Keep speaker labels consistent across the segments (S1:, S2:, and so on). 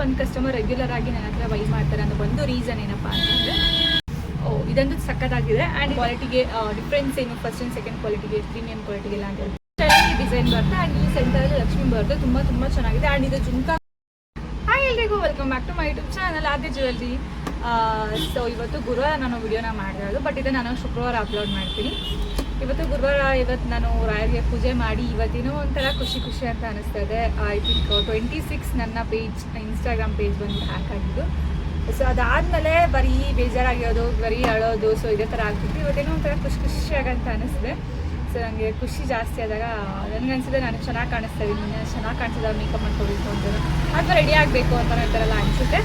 S1: ಬಂದು customer regular ಆಗಿ ನನ್ನ ಹತ್ರ ವೈ ಮಾಡ್ತಾರೆ ಅನ್ನೋ ಒಂದು ರೀಸನ್ ಏನಪ್ಪ ಅಂತಂದರೆ, ಓ ಇದಂತೂ ಸಕ್ಕತ್ತಾಗಿದೆ ಆ್ಯಂಡ್ ಕ್ವಾಲಿಟಿಗೆ ಡಿಫ್ರೆನ್ಸ್ ಏನು? ಫಸ್ಟ್ ಆ್ಯಂಡ್ ಸೆಕೆಂಡ್ ಕ್ವಾಲಿಟಿಗೆ ಪ್ರೀಮಿಯಂ ಕ್ವಾಲಿಟಿಗೆಲ್ಲ ಅಂತ ಚೆನ್ನಾಗಿ ಡಿಸೈನ್ ಬರುತ್ತೆ ಆ್ಯಂಡ್ ಈ ಸೆಂಟರಲ್ಲಿ ಲಕ್ಷ್ಮಿ ಬರುತ್ತೆ ತುಂಬ ತುಂಬ ಚೆನ್ನಾಗಿದೆ. ಆ್ಯಂಡ್ ಇದು ಜುಮ್ಕಾ ಹಾಯ್ ಎಲ್ರಿಗೂ welcome back to my YouTube channel Aadya jewellery so ಇವತ್ತು ಗುರುವಾರ ನಾನು ವಿಡಿಯೋನ ಮಾಡಿರೋದು ಬಟ್ ಇದನ್ನು ನಾನು ಶುಕ್ರವಾರ ಅಪ್ಲೋಡ್ ಮಾಡ್ತೀನಿ. ಇವತ್ತು ಗುರುವಾರ, ಇವತ್ತು ನಾನು ರಾಯರಿಗೆ ಪೂಜೆ ಮಾಡಿ ಇವತ್ತಿನೂ ಒಂಥರ ಖುಷಿ ಖುಷಿ ಅಂತ ಅನಿಸ್ತದೆ. ಐ ಥಿಂಕ್ ಟ್ವೆಂಟಿ ಸಿಕ್ಸ್ ನನ್ನ ಪೇಜ್ ಇನ್ಸ್ಟಾಗ್ರಾಮ್ ಪೇಜ್ ಬಂದು ಹ್ಯಾಕ್ ಆಗಿದ್ದು. ಸೊ ಅದಾದಮೇಲೆ ಬರೀ ಬೇಜಾರಾಗಿರೋದು, ಬರೀ ಅಳೋದು ಸೊ ಇದೇ ಥರ ಆಗ್ತಿತ್ತು. ಇವತ್ತೇನೋ ಒಂಥರ ಖುಷಿ ಖುಷಿಯಾಗಂತ ಅನಿಸಿದೆ ಸೊ ನನಗೆ ಖುಷಿ ಜಾಸ್ತಿ ಆದಾಗ ನನಗೆ ಅನಿಸಿದೆ ನಾನು ಚೆನ್ನಾಗಿ ಕಾಣಿಸ್ತಾ ಇದ್ದೀನಿ ನಾನು ಚೆನ್ನಾಗಿ ಕಾಣಿಸಿದಾಗ ಮೇಕಪ್ ಮಾಡ್ಕೋಬೇಕು ಅಂತ. ಅಥವಾ ರೆಡಿ ಆಗಬೇಕು ಅಂತ ಈ ಥರ ಎಲ್ಲ ಅನಿಸುತ್ತೆ.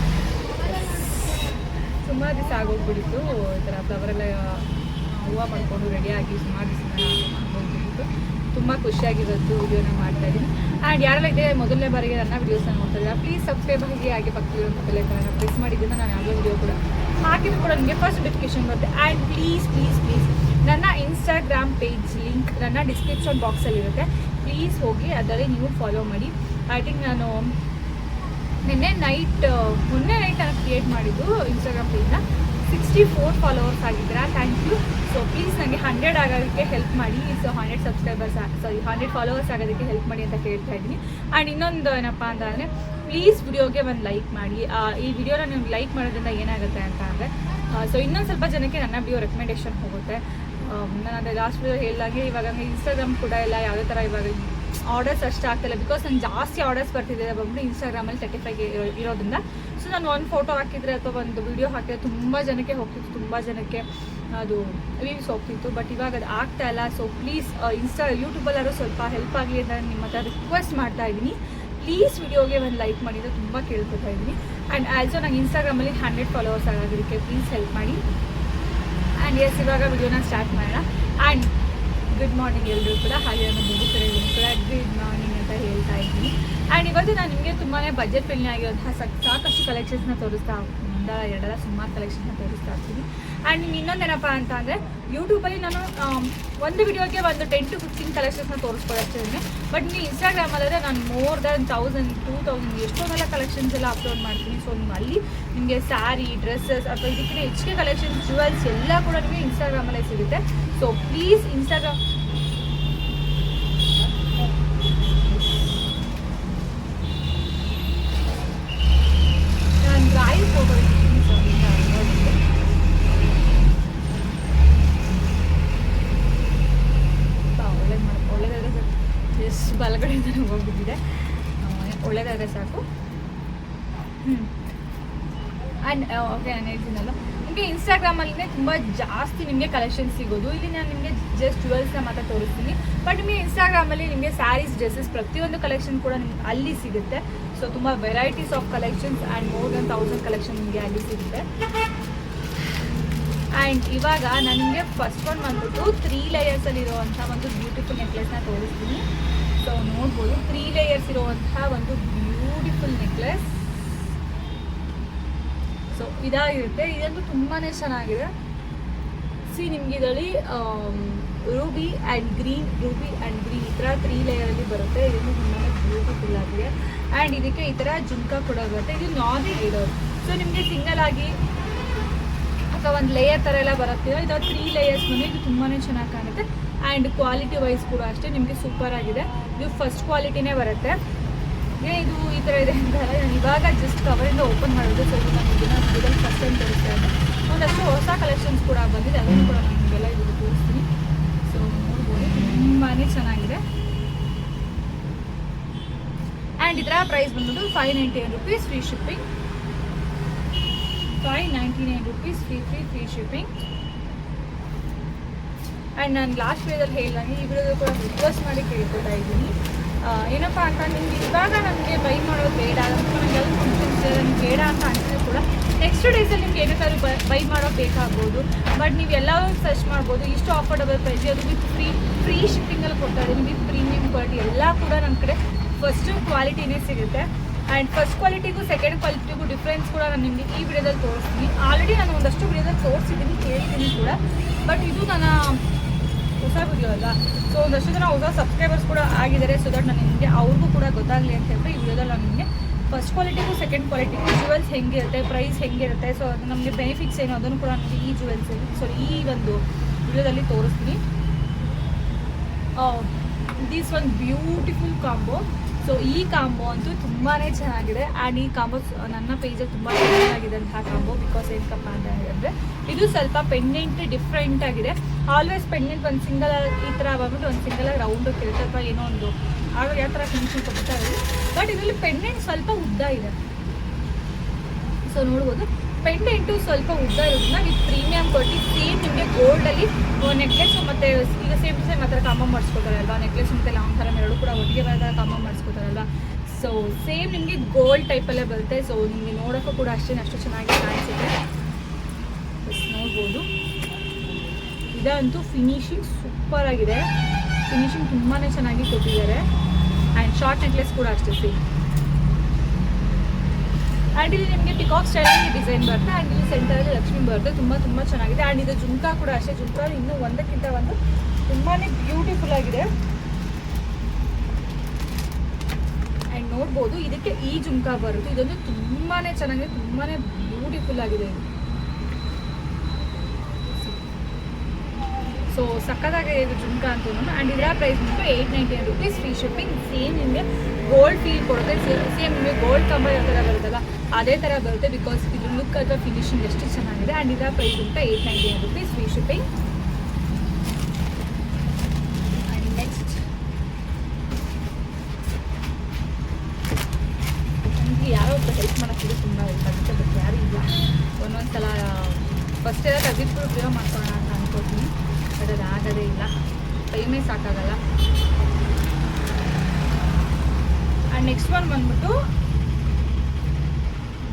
S1: ಸುಮಾರು ದಿವಸ ಆಗೋಗ್ಬಿಡಿತ್ತು ಈ ಥರ ಫ್ಲವರೆಲ್ಲ ಹೂವು ಮಾಡಿಕೊಂಡು ರೆಡಿಯಾಗಿ ಸುಮಾರು ಮಾಡ್ಕೊಂಡು ತುಂಬ ಖುಷಿಯಾಗಿರೋದು ವಿಡಿಯೋನ ಮಾಡ್ತಾ ಇದ್ದೀನಿ ಆ್ಯಂಡ್ ಯಾರೆಲ್ಲ ಇದೆ ಮೊದಲನೇ ಬಾರಿಗೆ ನನ್ನ ವೀಡಿಯೋಸ್ನ ನೋಡ್ತಾ ಇದ್ದಾರೆ ಪ್ಲೀಸ್ ಸಬ್ಸ್ಕ್ರೈಬ್ ಆಗಿ, ಹಾಗೆ ಪಕ್ಕದಲ್ಲಿರೋ ಬೆಲ್ಲೈಕನ್ನ ಪ್ರೆಸ್ ಮಾಡಿದ್ದೀನಿ ನಾನು ಯಾವುದೋ ವಿಡಿಯೋ ಕೂಡ ಹಾಕಿದ್ರು ಕೂಡ ನಿಮಗೆ ಫಸ್ಟ್ ನೋಟಿಫಿಕೇಶನ್ ಬರುತ್ತೆ. ಆ್ಯಂಡ್ ಪ್ಲೀಸ್ ಪ್ಲೀಸ್ ಪ್ಲೀಸ್ ನನ್ನ ಇನ್ಸ್ಟಾಗ್ರಾಮ್ ಪೇಜ್ ಲಿಂಕ್ ನನ್ನ ಡಿಸ್ಕ್ರಿಪ್ಷನ್ ಬಾಕ್ಸಲ್ಲಿರುತ್ತೆ ಪ್ಲೀಸ್ ಹೋಗಿ ಅದರಲ್ಲಿ ನೀವು ಫಾಲೋ ಮಾಡಿ. ಐ ಥಿಂಕ್ ನಾನು ನಿನ್ನೆ ನೈಟ್ ಮೊನ್ನೆ ನೈಟ್ ನಾನು ಕ್ರಿಯೇಟ್ ಮಾಡಿದ್ದು ಇನ್ಸ್ಟಾಗ್ರಾಮ್ ಪೇಜ್ನ ಸಿಕ್ಸ್ಟಿ ಫೋರ್ ಫಾಲೋವರ್ಸ್ ಆಗಿದ್ದೀರಾ. ಥ್ಯಾಂಕ್ ಯು ಸೊ ಪ್ಲೀಸ್ ನನಗೆ ಹಂಡ್ರೆಡ್ ಆಗೋದಕ್ಕೆ ಹೆಲ್ಪ್ ಮಾಡಿ. So hundred subscribers sorry hundred followers ಆಗೋದಕ್ಕೆ ಹೆಲ್ಪ್ ಮಾಡಿ ಅಂತ ಕೇಳ್ತಾ ಇದ್ದೀನಿ. ಆ್ಯಂಡ್ ಇನ್ನೊಂದು ಏನಪ್ಪ ಅಂತ ಅಂದರೆ ಪ್ಲೀಸ್ ವಿಡಿಯೋಗೆ ಒಂದು ಲೈಕ್ ಮಾಡಿ. ಈ ವಿಡಿಯೋನ ನೀವು ಲೈಕ್ ಮಾಡೋದ್ರಿಂದ ಏನಾಗುತ್ತೆ ಅಂತ ಅಂದರೆ ಸೊ ಇನ್ನೊಂದು ಸ್ವಲ್ಪ ಜನಕ್ಕೆ ನನ್ನ ವಿಡಿಯೋ ರೆಕಮೆಂಡೇಷನ್ ಹೋಗುತ್ತೆ. ನಾನು ಅದೇ ಲಾಸ್ಟ್ ವಿಡಿಯೋ ಹೇಳಿದಾಗೆ ಇವಾಗ ಇನ್ಸ್ಟಾಗ್ರಾಮ್ ಕೂಡ ಇಲ್ಲ, ಯಾವುದೇ ಥರ ಇವಾಗ ಆರ್ಡರ್ಸ್ ಅಷ್ಟು ಆಗ್ತಿಲ್ಲ ಬಿಕಾಸ್ ನಾನು ಜಾಸ್ತಿ ಆರ್ಡರ್ಸ್ ಬರ್ತಿದ್ದೆ ಬಂದ್ಬಿಟ್ಟು ಇನ್ಸ್ಟಾಗ್ರಾಮಲ್ಲಿ ಸರ್ಟಿಫೈ ಇರೋದ್ರಿಂದ. ಸೊ ನಾನು ಒಂದು ಫೋಟೋ ಹಾಕಿದರೆ ಅಥವಾ ಒಂದು ವಿಡಿಯೋ ಹಾಕಿದ್ರೆ ತುಂಬ ಜನಕ್ಕೆ ಹೋಗ್ತಿತ್ತು, ತುಂಬ ಜನಕ್ಕೆ ಅದು ರೀವ್ಸ್ ಹೋಗ್ತಿತ್ತು. ಬಟ್ ಇವಾಗ ಅದು ಆಗ್ತಾ ಇಲ್ಲ. ಸೊ ಪ್ಲೀಸ್ ಇನ್ಸ್ಟಾ ಯೂಟ್ಯೂಬಲ್ಲಾದ್ರೂ ಸ್ವಲ್ಪ ಹೆಲ್ಪ್ ಆಗಲಿ ಅಂತ ನಿಮ್ಮ ಹತ್ರ ರಿಕ್ವೆಸ್ಟ್ ಮಾಡ್ತಾ ಇದ್ದೀನಿ. ಪ್ಲೀಸ್ ವಿಡಿಯೋಗೆ ಒಂದು ಲೈಕ್ ಮಾಡಿ ಅಂತ ತುಂಬ ಕೇಳ್ಕೊತಾ ಇದ್ದೀನಿ. ಆ್ಯಂಡ್ ಆಲ್ಸೋ ನಂಗೆ ಇನ್ಸ್ಟಾಗ್ರಾಮಲ್ಲಿ ಹಂಡ್ರೆಡ್ ಫಾಲೋವರ್ಸ್ ಆಗೋದಕ್ಕೆ ಪ್ಲೀಸ್ ಹೆಲ್ಪ್ ಮಾಡಿ. ಆ್ಯಂಡ್ ಎಸ್ ಇವಾಗ ವಿಡಿಯೋನ ಸ್ಟಾರ್ಟ್ ಮಾಡೋಣ. ಆ್ಯಂಡ್ ಗುಡ್ ಮಾರ್ನಿಂಗ್ ಎಲ್ಲರೂ ಕೂಡ. ಹಾಗೆ ನಾನು ಮುಗಿ ಕಡೆಗೂ ಕೂಡ ಗುಡ್ ಮಾರ್ನಿಂಗ್ ಅಂತ ಹೇಳ್ತಾ ಇದ್ದೀನಿ. ಇವತ್ತು ನಾನು ನಿಮಗೆ ತುಂಬಾ ಬಜೆಟ್ ಫ್ರೆಂಡ್ಲಿ ಸಾಕ್- ಸಾಕಷ್ಟು ಕಲೆಕ್ಷನ್ಸ್ನ ತೋರಿಸ್ತಾ ಒಂದ ಎರಡಲ್ಲ ಸುಮಾರು ಕಲೆಕ್ಷನ್ನ ತೋರಿಸ್ತಾ ಇರ್ತೀನಿ. ಆ್ಯಂಡ್ ನಿಮ್ಗೆ ಇನ್ನೊಂದೇನಪ್ಪ ಅಂತ ಅಂದರೆ ಯೂಟ್ಯೂಬಲ್ಲಿ ನಾನು ಒಂದು ವಿಡಿಯೋಗೆ ಒಂದು ಟೆನ್ ಟು ಫಿಫ್ಟೀನ್ ಕಲೆಕ್ಷನ್ಸ್ನ ಇದ್ದೀನಿ ಬಟ್ ನೀವು ಇನ್ಸ್ಟಾಗ್ರಾಮಲ್ಲಾದರೆ ನಾನು more than thousand two thousand ಎಷ್ಟೊಂದೆಲ್ಲ collections ಎಲ್ಲ ಅಪ್ಲೋಡ್ ಮಾಡ್ತೀನಿ. ಸೊ ನೀವು ಅಲ್ಲಿ ನಿಮಗೆ ಸ್ಯಾರಿ ಡ್ರೆಸ್ಸಸ್ ಅಥವಾ ಇದಕ್ಕಿಂತ ಹೆಚ್ಚಿಗೆ ಕಲೆಕ್ಷನ್ಸ್ ಜ್ಯುವೆಲ್ಸ್ ಎಲ್ಲ ಕೂಡ ನಿಮಗೆ ಇನ್ಸ್ಟಾಗ್ರಾಮಲ್ಲೇ ಸಿಗುತ್ತೆ. ಸೊ ಪ್ಲೀಸ್ ಇನ್ಸ್ಟಾಗ್ರಾಮ್ ನಾನು ಡ್ರೈವ್ ಫೋಟೋ ಇದ್ದೀನಿ ಸೊ ನೋಡಿದ್ದೆ ಒಳ್ಳೇದು ಮಾಡಿ ಒಳ್ಳೇದಾದ್ರೆ ಸಾಕು ಎಷ್ಟು ಬಲಗಡೆಯಿಂದ ಒಳ್ಳೆಯದಾದರೆ ಸಾಕು. ಹ್ಞೂ ಆ್ಯಂಡ್ ಓಕೆ ನಾನು ಹೇಳ್ತೀನಲ್ಲ. ನಿಮಗೆ ಇನ್ಸ್ಟಾಗ್ರಾಮಲ್ಲೇ ತುಂಬ ಜಾಸ್ತಿ ನಿಮಗೆ ಕಲೆಕ್ಷನ್ ಸಿಗೋದು. ಇಲ್ಲಿ ನಾನು ನಿಮಗೆ ಜಸ್ಟ್ ಜುವೆಲ್ಸ್ನ ಮಾತ್ರ ತೋರಿಸ್ತೀನಿ. ಬಟ್ ನಿಮಗೆ ಇನ್ಸ್ಟಾಗ್ರಾಮಲ್ಲಿ ನಿಮಗೆ ಸ್ಯಾರೀಸ್ ಡ್ರೆಸ್ಸಸ್ ಪ್ರತಿಯೊಂದು ಕಲೆಕ್ಷನ್ ಕೂಡ ನಿಮ್ಗೆ ಅಲ್ಲಿ ಸಿಗುತ್ತೆ. ಸೊ ತುಂಬ varieties of collections and more than thousand collection ನಿಮಗೆ ಅಲ್ಲಿ ಸಿಗುತ್ತೆ. ಆ್ಯಂಡ್ ಇವಾಗ ನಾನು ನಿಮಗೆ ಫಸ್ಟ್ ಒನ್ ಬಂದ್ಬಿಟ್ಟು ತ್ರೀ ಲೇಯರ್ಸಲ್ಲಿ ಇರುವಂಥ ಒಂದು ಬ್ಯೂಟಿಫುಲ್ ನೆಕ್ಲೆಸ್ನ ತೋರಿಸ್ತೀನಿ. ಸೊ ನೋಡ್ಬೋದು ತ್ರೀ ಲೇಯರ್ಸ್ ಇರುವಂತಹ ಒಂದು ಬ್ಯೂಟಿಫುಲ್ ನೆಕ್ಲೆಸ್ ಸೊ ಇದಾಗಿರುತ್ತೆ. ಇದಂತೂ ತುಂಬಾ ಚೆನ್ನಾಗಿದೆ. ಸಿ ನಿಮ್ಗೆ ಇದರಲ್ಲಿ ruby and green ruby and green ಈ ಥರ ತ್ರೀ ಲೇಯರಲ್ಲಿ ಬರುತ್ತೆ. ಇದನ್ನು ತುಂಬಾ ಬ್ಯೂಟಿಫುಲ್ ಆಗಿದೆ. ಆ್ಯಂಡ್ ಇದಕ್ಕೆ ಈ ಥರ ಜುಮ್ಕ ಕೂಡ ಬರುತ್ತೆ. ಇದು ನಾನ್ ಇಡೋದು ಸೊ ನಿಮಗೆ ಸಿಂಗಲ್ ಆಗಿ ಅಥವಾ ಒಂದು ಲೇಯರ್ ಥರ ಎಲ್ಲ ಬರುತ್ತೆ ಇದು ತ್ರೀ ಲೇಯರ್ಸ್ ಬಂದು ಇದು ತುಂಬಾ ಚೆನ್ನಾಗಿ ಕಾಣುತ್ತೆ. ಆ್ಯಂಡ್ ಕ್ವಾಲಿಟಿ ವೈಸ್ ಕೂಡ ಅಷ್ಟೇ ನಿಮಗೆ ಸೂಪರ್ ಆಗಿದೆ. ಇದು ಫಸ್ಟ್ ಕ್ವಾಲಿಟಿನೇ ಬರುತ್ತೆ. ಏ, ಇದು ಈ ಥರ ಇದೆ ಅಂತ ನಾನು ಇವಾಗ ಜಸ್ಟ್ ಕವರಿಂದ ಓಪನ್ ಮಾಡೋದು ಸೊ ಇದು ನಾನು ಇದರಲ್ಲಿ ಫಸ್ಟ್ ಟೈಮ್ ತೋರಿಸ್ತಾ ಇದ್ದೆ ಒಂದಷ್ಟು ಹೊಸ ಕಲೆಕ್ಷನ್ಸ್ ಕೂಡ ಬಂದಿದೆ. ಅದನ್ನು ಕೂಡ ನಾನು ನಿಮಗೆಲ್ಲ ಇದು ತೋರಿಸ್ತೀನಿ. ಸೊ ನೋಡ್ಬೋದು. ತುಂಬಾ ಚೆನ್ನಾಗಿದೆ. ಆ್ಯಂಡ್ ಇದರ ಪ್ರೈಸ್ ಬಂದ್ಬಿಟ್ಟು five ninety nine rupees free shipping five ninety nine rupees free free free shipping and ನಾನು ಲಾಸ್ಟ್ ವೇದಲ್ಲಿ ಹೇಳಿದಂಗೆ ವಿಡಿಯೋದಲ್ಲಿ ಕೂಡ ರಿಕ್ವೆಸ್ಟ್ ಮಾಡಿ ಕೇಳ್ಕೊತಾ ಇದ್ದೀನಿ. ಏನಪ್ಪ ಅಂತ ನಿಮ್ಗೆ ಇವಾಗ ನನಗೆ ಬೈ ಮಾಡೋದು ಬೇಡ ಅಥವಾ ನನಗೆ ಯಾವುದು ಫಂಕ್ಷನ್ಸ್ ನನಗೆ ಬೇಡ ಅಂತ ಅನಿಸಿದ್ರು ಕೂಡ ನೆಕ್ಸ್ಟ್ ಡೇಸಲ್ಲಿ ನಿಮ್ಗೆ ಏನಾದರೂ ಬೈ ಮಾಡೋದು ಬೇಕಾಗ್ಬೋದು. ಬಟ್ ನೀವು ಎಲ್ಲವೂ ಸರ್ಚ್ ಮಾಡ್ಬೋದು, ಇಷ್ಟು ಅಫೋರ್ಡಬಲ್ ಪ್ರೈಸ್ ಅದು ವಿತ್ ಫ್ರೀ ಫ್ರೀ ಶಿಪ್ಪಿಂಗಲ್ಲಿ ಕೊಡ್ತಾ ಇದ್ದೀನಿ ವಿತ್ ಪ್ರೀಮಿಯಂ ಕ್ವಾಲಿಟಿ ಎಲ್ಲ ಕೂಡ ನನ್ನ ಕಡೆ ಫಸ್ಟು ಕ್ವಾಲಿಟಿನೇ ಸಿಗುತ್ತೆ. ಆ್ಯಂಡ್ ಫಸ್ಟ್ ಕ್ವಾಲಿಟಿಗೂ ಸೆಕೆಂಡ್ ಕ್ವಾಲಿಟಿಗೂ ಡಿಫ್ರೆನ್ಸ್ ಕೂಡ ನಾನು ನಿಮಗೆ ಈ ವಿಡಿಯೋದಲ್ಲಿ ತೋರಿಸ್ತೀನಿ. ಆಲ್ರೆಡಿ ನಾನು ಒಂದಷ್ಟು ವಿಡಿಯೋದಲ್ಲಿ ತೋರಿಸಿದ್ದೀನಿ ಕೇಳಿದ್ದೀನಿ ಕೂಡ. ಬಟ್ ಇದು ನನ್ನ ಹೊಸ ವಿಡಿಯೋ ಅಲ್ಲ ಸೊ ಒಂದಷ್ಟು ಜನ ಹೊಸ ಸಬ್ಸ್ಕ್ರೈಬರ್ಸ್ ಕೂಡ ಆಗಿದ್ದಾರೆ. ಸೊ ದಟ್ ನಾನು ನಿಮಗೆ, ಅವ್ರಿಗೂ ಕೂಡ ಗೊತ್ತಾಗಲಿ ಅಂತ ಹೇಳ್ಬಿಟ್ಟು ಈ ವಿಡಿಯೋದಲ್ಲಿ ನಾನು ನಿಮಗೆ ಫಸ್ಟ್ ಕ್ವಾಲಿಟಿಗೂ ಸೆಕೆಂಡ್ ಕ್ವಾಲಿಟಿಗೂ ಜುವೆಲ್ಸ್ ಹೆಂಗಿರುತ್ತೆ ಪ್ರೈಸ್ ಹೆಂಗಿರುತ್ತೆ. ಸೊ ಅದು ನಮಗೆ ಬೆನಿಫಿಟ್ಸ್ ಏನು, ಅದನ್ನು ಕೂಡ ನಮಗೆ ಈ ಜುವೆಲ್ಸ್ ಸೊ ಈ ಒಂದು ವಿಡಿಯೋದಲ್ಲಿ ತೋರಿಸ್ತೀನಿ. ದಿಸ್ ಒಂದು ಬ್ಯೂಟಿಫುಲ್ ಕಾಂಬೋ ಸೊ ಈ ಕಾಂಬೋ ಅಂತೂ ತುಂಬಾ ಚೆನ್ನಾಗಿದೆ. ಆ್ಯಂಡ್ ಈ ಕಾಂಬೋ ನನ್ನ ಪೇಜಲ್ಲಿ ತುಂಬ ಚೆನ್ನಾಗಿದೆ ಅಂತಹ ಕಾಂಬೋ ಬಿಕಾಸ್ ಏನಕ್ಕಪ್ಪ ಅಂತ ಹೇಳಿದ್ರೆ ಇದು ಸ್ವಲ್ಪ ಪೆಂಡೆಂಟ್ ಡಿಫ್ರೆಂಟ್ ಆಗಿದೆ. ಆಲ್ವೇಸ್ ಪೆಂಡೆಂಟ್ ಒಂದು ಸಿಂಗಲ್ ಈ ಥರ ಬಂದ್ಬಿಟ್ಟು ಒಂದು ಸಿಂಗಲ್ ರೌಂಡ್ ಕೆಲಸ ಅಥವಾ ಏನೋ ಒಂದು ಆಗ ಯಾವ ಥರ ಫಂಕ್ಷನ್ ಕೊಡ್ತಾ ಇದೆ ಬಟ್ ಇದರಲ್ಲಿ ಪೆಂಡೆಂಟ್ ಸ್ವಲ್ಪ ಉದ್ದ ಇದೆ. ಸೊ ನೋಡ್ಬೋದು. ಪೆಂಡೆಂಟು ಸ್ವಲ್ಪ ಉದ್ದ ಇರೋದನ್ನ ವಿತ್ ಪ್ರೀಮಿಯಂ ಕೊಟ್ಟು ಸೇಮ್ ನಿಮಗೆ ಗೋಲ್ಡಲ್ಲಿ ನೆಕ್ಲೆಸ್ ಮತ್ತು ಈಗ ಸೇಮ್ ಸೇಮ್ ಆ ಥರ ಕಾಮ ಮಾಡಿಸ್ಕೋತಾರಲ್ವಾ ನೆಕ್ಲೆಸ್ ಮತ್ತು ಲಾಂಗ್ ಥರ ಎರಡು ಕೂಡ ಒಟ್ಟಿಗೆ ಬರೋ ಕಾಮ ಮಾಡಿಸ್ಕೋತಾರಲ್ವಾ ಸೊ ಸೇಮ್ ನಿಮಗೆ ಗೋಲ್ಡ್ ಟೈಪಲ್ಲೇ ಬರುತ್ತೆ. ಸೊ ನಿಮಗೆ ನೋಡೋಕ್ಕೂ ಕೂಡ ಅಷ್ಟೇ ಅಷ್ಟು ಚೆನ್ನಾಗಿ ಕಾಣಿಸುತ್ತೆ. ನೋಡ್ಬೋದು. ಇದಂತೂ ಫಿನಿಶಿಂಗ್ ಸೂಪರ್ ಆಗಿದೆ. ಫಿನಿಶಿಂಗ್ ತುಂಬಾ ಚೆನ್ನಾಗಿ ಕೊಟ್ಟಿದ್ದಾರೆ. ಆ್ಯಂಡ್ ಶಾರ್ಟ್ ನೆಕ್ಲೆಸ್ ಕೂಡ ಅಷ್ಟೇ ಸಿ ಆ್ಯಂಡ್ ಇಲ್ಲಿ ನಿಮಗೆ ಪಿಕಾಕ್ ಸ್ಟೈಲಲ್ಲಿ ಡಿಸೈನ್ ಬರುತ್ತೆ. ಆ್ಯಂಡ್ ಇಲ್ಲಿ ಸೆಂಟರಲ್ಲಿ ಲಕ್ಷ್ಮಿ ಬರುತ್ತೆ. ತುಂಬ ತುಂಬ ಚೆನ್ನಾಗಿದೆ. ಆ್ಯಂಡ್ ಇದು ಜುಮ್ಕಾ ಕೂಡ ಅಷ್ಟೇ. ಜುಮ್ಕಾ ಇನ್ನೂ ಒಂದಕ್ಕಿಂತ ಒಂದು ತುಂಬಾ ಬ್ಯೂಟಿಫುಲ್ ಆಗಿದೆ. ಆ್ಯಂಡ್ ನೋಡ್ಬೋದು, ಇದಕ್ಕೆ ಈ ಜುಮ್ಕಾ ಬರುತ್ತೆ. ಇದೊಂದು ತುಂಬಾ ಚೆನ್ನಾಗಿದೆ. ತುಂಬಾ ಬ್ಯೂಟಿಫುಲ್ ಆಗಿದೆ ಇದು. ಸೊ ಸಕ್ಕತ್ತಾಗಿದೆ ಇದು ಜುಮ್ಕಾ ಅಂತೂ ಆ್ಯಂಡ್ ಇದರ ಪ್ರೈಸ್ ಬಂದು eight ninety nine rupees free shipping same ನಿಮಗೆ ಗೋಲ್ಡ್ ಫೀಲ್ ಕೊಡುತ್ತೆ. ಸೇಮ್ ನಿಮಗೆ ಗೋಲ್ಡ್ ಕಂಬ ಯಾವ ಥರ ಬರುತ್ತಲ್ಲ, ಅದೇ ಥರ ಬರುತ್ತೆ ಬಿಕಾಸ್ ಇದು ಲುಕ್ ಅಥವಾ ಫಿನಿಶಿಂಗ್ ಎಷ್ಟು ಚೆನ್ನಾಗಿದೆ. ಆ್ಯಂಡ್ ಇದರ ಪ್ರೈಸ್ ಅಂತ eight ninety nine rupees free shipping and next ನನಗೆ ಯಾರೋ ಒಬ್ಬರು ಹೆಲ್ಪ್ ಮಾಡೋಕ್ಕಿದೆ ತುಂಬ ಹೆಲ್ಪ್ ಆಗುತ್ತೆ ಬಟ್ ಯಾರೂ ಇಲ್ಲ ಒಂದೊಂದು ಸಲ ಫಸ್ಟ್ ಎಲ್ಲ ತೆಗೆದ್ಬಿಟ್ಟು ಉಪಯೋಗ ಮಾಡ್ಕೊಳ್ಳೋಣ ಅಂತ ಅನ್ಕೋತೀನಿ ಬಟ್ ಅದು ಆಗೋದೇ ಇಲ್ಲ ಟೈಮೇ ಸಾಕಾಗಲ್ಲ ಆ್ಯಂಡ್ ನೆಕ್ಸ್ಟ್ ಒನ್ ಬಂದ್ಬಿಟ್ಟು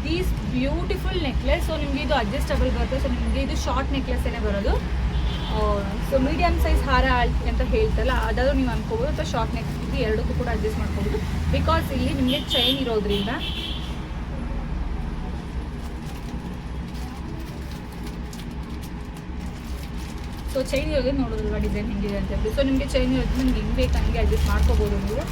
S1: ದೀಸ್ ಬ್ಯೂಟಿಫುಲ್ ನೆಕ್ಲೆಸ್ ಸೊ ನಿಮಗೆ ಇದು ಅಡ್ಜಸ್ಟಬಲ್ ಬರುತ್ತೆ. ಸೊ ನಿಮಗೆ ಇದು ಶಾರ್ಟ್ ನೆಕ್ಲೆಸ್ಸೇ ಬರೋದು. ಸೊ ಮೀಡಿಯಮ್ ಸೈಜ್ ಹಾರ ಅಂತ ಹೇಳ್ತಲ್ಲ, ಅದಾದ್ರೂ ನೀವು ಅನ್ಕೋಬೋದು. ಅಥವಾ ಶಾರ್ಟ್ ನೆಕ್ ಇದು ಎರಡಕ್ಕೂ ಕೂಡ ಅಡ್ಜಸ್ಟ್ ಮಾಡ್ಕೋಬೋದು. ಬಿಕಾಸ್ ಇಲ್ಲಿ ನಿಮಗೆ ಚೈನ್ ಇರೋದ್ರಿಂದ ಸೊ ಚೈನ್ ಇರೋದೇ ನೋಡೋದಲ್ವಾ ಡಿಸೈನ್ ಹೆಂಗಿದೆ ಅಂತ. ಹೇಳಿ ಸೊ ನಿಮಗೆ ಚೈನ್ ಇರೋದ್ರಿಂದ ನಿಮ್ಗೆ ಬೇಕು ಹಂಗೆ ಅಡ್ಜಸ್ಟ್ ಮಾಡ್ಕೋಬೋದು ನೀವು.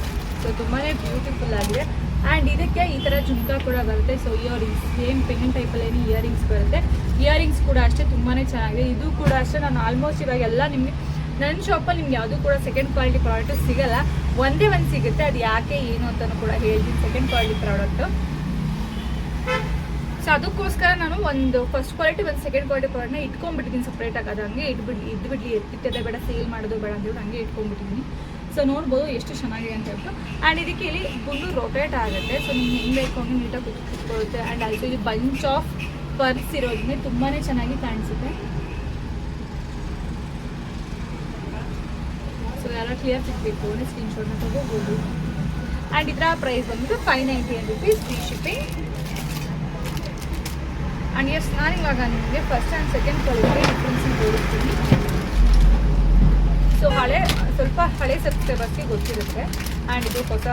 S1: ಸೊ ತುಂಬಾ ಬ್ಯೂಟಿಫುಲ್ ಆಗಿದೆ. ಆ್ಯಂಡ್ ಇದಕ್ಕೆ ಈ ಥರ ಜುಮ್ಕಾ ಕೂಡ ಬರುತ್ತೆ. ಸೊ ಇಯರಿಂಗ್ಸ್ ಸೇಮ್ ಪೆನ್ ಟೈಪಲ್ಲಿ ಏನು ಇಯರಿಂಗ್ಸ್ ಬರುತ್ತೆ. ಇಯರಿಂಗ್ಸ್ ಕೂಡ ಅಷ್ಟೇ ತುಂಬಾ ಚೆನ್ನಾಗಿದೆ. ಇದು ಕೂಡ ಅಷ್ಟೇ ನಾನು ಆಲ್ಮೋಸ್ಟ್ ಇವಾಗ ಎಲ್ಲ ನಿಮಗೆ ನನ್ನ ಶಾಪಲ್ಲಿ ನಿಮ್ಗೆ ಯಾವುದೂ ಕೂಡ ಸೆಕೆಂಡ್ ಕ್ವಾಲಿಟಿ ಪ್ರಾಡಕ್ಟು ಸಿಗಲ್ಲ. ಒಂದೇ ಒಂದು ಸಿಗುತ್ತೆ. ಅದು ಯಾಕೆ, ಏನು ಅಂತಲೂ ಕೂಡ ಹೇಳ್ತೀನಿ. ಸೆಕೆಂಡ್ ಕ್ವಾಲಿಟಿ ಪ್ರಾಡಕ್ಟು ಸೊ ಅದಕ್ಕೋಸ್ಕರ ನಾನು ಒಂದು ಫಸ್ಟ್ ಕ್ವಾಲಿಟಿ ಒಂದು ಸೆಕೆಂಡ್ ಕ್ವಾಲಿಟಿ ಪ್ರಾಡಕ್ಟ್ನ ಇಟ್ಕೊಂಡ್ಬಿಟ್ಟಿದ್ದೀನಿ ಸಪ್ರೇಟಾಗಿ ಅದು ಹಂಗೆ ಇಟ್ಬಿಡಿ ಇದ್ಬಿಡ್ಲಿ. ಎತ್ತಿಟ್ಟದೆ ಬೇಡ ಸೇಲ್ ಮಾಡೋದು ಬೇಡ ಹೇಳಿ ಹಂಗೆ ಇಟ್ಕೊಂಡ್ಬಿಟ್ಟಿದ್ದೀನಿ. ಸೊ ನೋಡ್ಬೋದು ಎಷ್ಟು ಚೆನ್ನಾಗಿದೆ ಅಂತ ಹೇಳ್ಬಿಟ್ಟು. ಆ್ಯಂಡ್ ಇದಕ್ಕೆ ಇಲ್ಲಿ ಫುಲ್ಲು ರೊಟೇಟ್ ಆಗುತ್ತೆ. ಸೊ ನಿಮ್ಗೆ ಹೆಂಗೆ ಬೇಕು ಹಂಗೆ ನೀಟಾಗಿ ಕುತ್ ಕುತ್ಕೊಳ್ಳುತ್ತೆ ಆ್ಯಂಡ್ ಆಲ್ಸೋ ಇಲ್ಲಿ ಬಂಚ್ ಆಫ್ ಪರ್ಸ್ ಇರೋದನ್ನೇ ತುಂಬಾ ಚೆನ್ನಾಗಿ ಕಾಣಿಸುತ್ತೆ. ಸೊ ಎಲ್ಲ ಕ್ಲಿಯರ್ ಸಿಗಬೇಕು. ಅಂದರೆ ಸ್ಕ್ರೀನ್ಶಾಟ್ನ ತಗೋಬೋದು. ಆ್ಯಂಡ್ ಇದರ ಪ್ರೈಸ್ ಬಂದ್ಬಿಟ್ಟು five ninety rupees free shipping and yes ಇವಾಗ ನಿಮಗೆ first and second quality difference ತೋರಿಸ್ತೀನಿ ಸೊ ಹಳೆ, ಸ್ವಲ್ಪ ಹಳೆ ಸಬ್ಸ್ಕ್ರೈಬರ್ಸ್ಗೆ ಗೊತ್ತಿರುತ್ತೆ. ಆ್ಯಂಡ್ ಇದು ಹೊಸ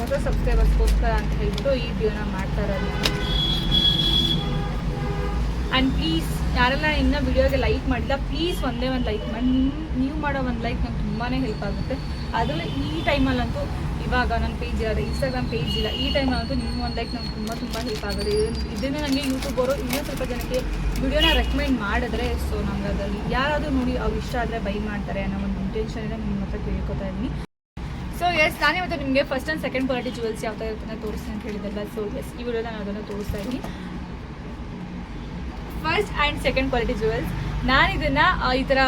S1: ಹೊಸ ಸಬ್ಸ್ಕ್ರೈಬರ್ಸ್ಗೋಸ್ಕರ ಅಂತ ಹೇಳ್ಬಿಟ್ಟು ಈ ವಿಡಿಯೋನ ಮಾಡ್ತಾ ಇರೋದು. ಆ್ಯಂಡ್ ಪ್ಲೀಸ್ ಯಾರೆಲ್ಲ ಇನ್ನೂ ವಿಡಿಯೋಗೆ ಲೈಕ್ ಮಾಡಿಲ್ಲ ಪ್ಲೀಸ್ ಒಂದೇ ಒಂದು ಲೈಕ್ ಮಾಡಿ. ನೀವು ಮಾಡೋ ಒಂದು ಲೈಕ್ ನಂಗೆ ತುಂಬಾ ಹೆಲ್ಪ್ ಆಗುತ್ತೆ. ಅದರಲ್ಲಿ ಈ ಟೈಮಲ್ಲಂತೂ ಇವಾಗ ನನ್ನ ಪೇಜ್ ಇರೋದು ಇನ್ಸ್ಟಾಗ್ರಾಮ್ ಪೇಜ್ ಇಲ್ಲ, ಈ ಟೈಮಲ್ಲಂತೂ ನೀವು ಒಂದು ಲೈಕ್ ನಂಗೆ ತುಂಬ ತುಂಬ ಹೆಲ್ಪ್ ಆಗುತ್ತೆ ಇದನ್ನ- ನನಗೆ ಅವರು ಇನ್ನೂ ಸ್ವಲ್ಪ ಜನಕ್ಕೆ ವಿಡಿಯೋನ ರೆಕಮೆಂಡ್ ಮಾಡಿದ್ರೆ ಸೊ ನಂಗೆ ಅದರಲ್ಲಿ ಯಾರಾದರೂ ನೋಡಿ ಅವ್ರು ಇಷ್ಟ ಆದರೆ ಬೈ ಮಾಡ್ತಾರೆ ಅನ್ನೋ ಒಂದು ಇಂಟೆನ್ಷನ್ ಇದೆ ನಿಮ್ಮ ಹತ್ರ ಕೇಳ್ಕೊತಾ ಇದ್ದೀನಿ. ಸೊ ಎಸ್ ನಾನೇ ಮತ್ತು ನಿಮಗೆ first and second quality jewels ಯಾವ ಥರ ಇರುತ್ತೆ ತೋರಿಸ್ತೀನಿ ಅಂತ ಹೇಳಿದಲ್ಲ ಸೊ ಎಸ್ ಈ ವಿಡಿಯೋ ನಾನು ಅದನ್ನು ತೋರಿಸ್ತಾ ಇದ್ದೀನಿ. First and second quality jewels ನಾನು ಇದನ್ನ ಈ ಥರ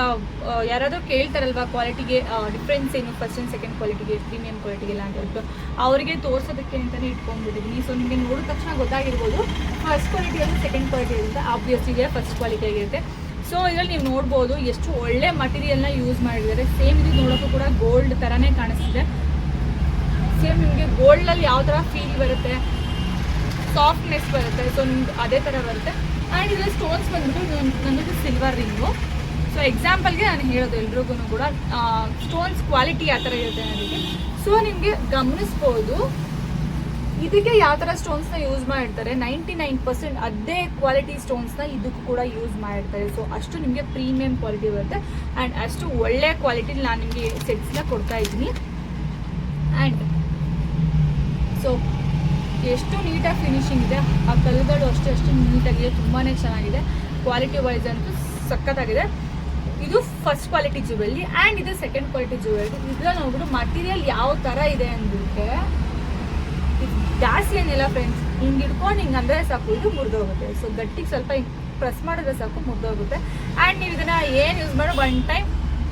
S1: ಯಾರಾದ್ರೂ ಕೇಳ್ತಾರಲ್ವಾ ಕ್ವಾಲಿಟಿಗೆ ಡಿಫ್ರೆನ್ಸ್ ಏನು ಫಸ್ಟ್ ಆ್ಯಂಡ್ ಸೆಕೆಂಡ್ ಕ್ವಾಲಿಟಿಗೆ ಪ್ರೀಮಿಯಂ ಕ್ವಾಲಿಟಿಗೆಲ್ಲ ಅಂತ ಹೇಳ್ಬಿಟ್ಟು, ಅವರಿಗೆ ತೋರಿಸೋದಕ್ಕೆ ಅಂತಲೇ ಇಟ್ಕೊಂಡ್ಬಿಟ್ಟಿದ್ದೀನಿ ಸೊ ನಿಮಗೆ ನೋಡಿದ ತಕ್ಷಣ ಗೊತ್ತಾಗಿರ್ಬೋದು ಫಸ್ಟ್ ಕ್ವಾಲಿಟಿ ಅಂದರೆ ಸೆಕೆಂಡ್ ಕ್ವಾಲಿಟಿ ಇರುತ್ತೆ. ಇದೆ ಫಸ್ಟ್ ಕ್ವಾಲಿಟಿ ಆಗಿರುತ್ತೆ. ಸೊ ಇದರಲ್ಲಿ ನೀವು ನೋಡ್ಬೋದು, ಎಷ್ಟು ಒಳ್ಳೆ ಮಟೀರಿಯಲ್ನ ಯೂಸ್ ಮಾಡಿದ್ದಾರೆ. ಸೇಮ್ ಇದು ನೋಡೋಕ್ಕೂ ಕೂಡ ಗೋಲ್ಡ್ ಥರನೇ ಕಾಣಿಸ್ತಿದೆ. ಸೇಮ್ ನಿಮಗೆ ಗೋಲ್ಡಲ್ಲಿ ಯಾವ ಥರ ಫೀಲ್ ಬರುತ್ತೆ ಸಾಫ್ಟ್ನೆಸ್ ಬರುತ್ತೆ ಸೊ ನಿಮ್ಗೆ ಅದೇ ಥರ ಬರುತ್ತೆ. ಆ್ಯಂಡ್ ಇದರಲ್ಲಿ ಸ್ಟೋನ್ಸ್ ಬಂದ್ಬಿಟ್ಟು ನನ್- ನನ್ನದು ಸಿಲ್ವರ್ ರಿಂಗು ಸೊ ಎಕ್ಸಾಂಪಲ್ಗೆ ನಾನು ಹೇಳೋದು ಎಲ್ರಿಗೂ ಕೂಡ ಸ್ಟೋನ್ಸ್ ಕ್ವಾಲಿಟಿ ಯಾವ ಥರ ಇರುತ್ತೆ ಅನ್ನೋದಕ್ಕೆ. ಸೊ ನಿಮಗೆ ಗಮನಿಸ್ಬೋದು, ಇದಕ್ಕೆ ಯಾವ ಥರ ಸ್ಟೋನ್ಸ್ನ ಯೂಸ್ ಮಾಡಿರ್ತಾರೆ ನೈಂಟಿ ನೈನ್ ಪರ್ಸೆಂಟ್ ಅದೇ ಕ್ವಾಲಿಟಿ ಸ್ಟೋನ್ಸ್ನ ಇದಕ್ಕೂ ಕೂಡ ಯೂಸ್ ಮಾಡಿರ್ತಾರೆ ಸೊ ಅಷ್ಟು ನಿಮಗೆ ಪ್ರೀಮಿಯಂ ಕ್ವಾಲಿಟಿ ಬರುತ್ತೆ. ಆ್ಯಂಡ್ ಅಷ್ಟು ಒಳ್ಳೆ ಕ್ವಾಲಿಟಿಲಿ ನಾನು ನಿಮಗೆ ಸೆಟ್ಸ್ನ ಕೊಡ್ತಾ ಇದ್ದೀನಿ. ಆ್ಯಂಡ್ ಸೊ ಎಷ್ಟು ನೀಟಾಗಿ ಫಿನಿಶಿಂಗ್ ಇದೆ, ಆ ಕಲ್ಲುಗಳು ಅಷ್ಟೇ ಅಷ್ಟು ನೀಟಾಗಿದೆ ತುಂಬಾ ಚೆನ್ನಾಗಿದೆ. ಕ್ವಾಲಿಟಿ ವೈಸ್ ಅಂತೂ ಸಖತ್ತಾಗಿದೆ. ಇದು ಫಸ್ಟ್ ಕ್ವಾಲಿಟಿ ಜುವೆಲ್ರಿ ಆ್ಯಂಡ್ ಇದು ಸೆಕೆಂಡ್ ಕ್ವಾಲಿಟಿ ಜುವೆಲ್ರಿ ಇದ್ರಲ್ಲಿ ನೋಡ್ಬಿಟ್ಟು ಮಟೀರಿಯಲ್ ಯಾವ ಥರ ಇದೆ ಅಂದ್ಬಿಟ್ಟೆ ಜಾಸ್ತಿ ಏನಿಲ್ಲ ಫ್ರೆಂಡ್ಸ್ ಹಿಂಗೆ ಇಟ್ಕೊಂಡು ಹಿಂಗೆ ಅಂದರೆ ಸಾಕು, ಇದು ಮುರಿದೋಗುತ್ತೆ. ಸೊ ಗಟ್ಟಿಗೆ ಸ್ವಲ್ಪ ಹಿಂಗೆ ಪ್ರೆಸ್ ಮಾಡಿದ್ರೆ ಸಾಕು, ಮುರಿದೋಗುತ್ತೆ. ಆ್ಯಂಡ್ ನೀವು ಇದನ್ನು ಏನು ಯೂಸ್ ಮಾಡೋ ಒನ್ ಟೈಮ್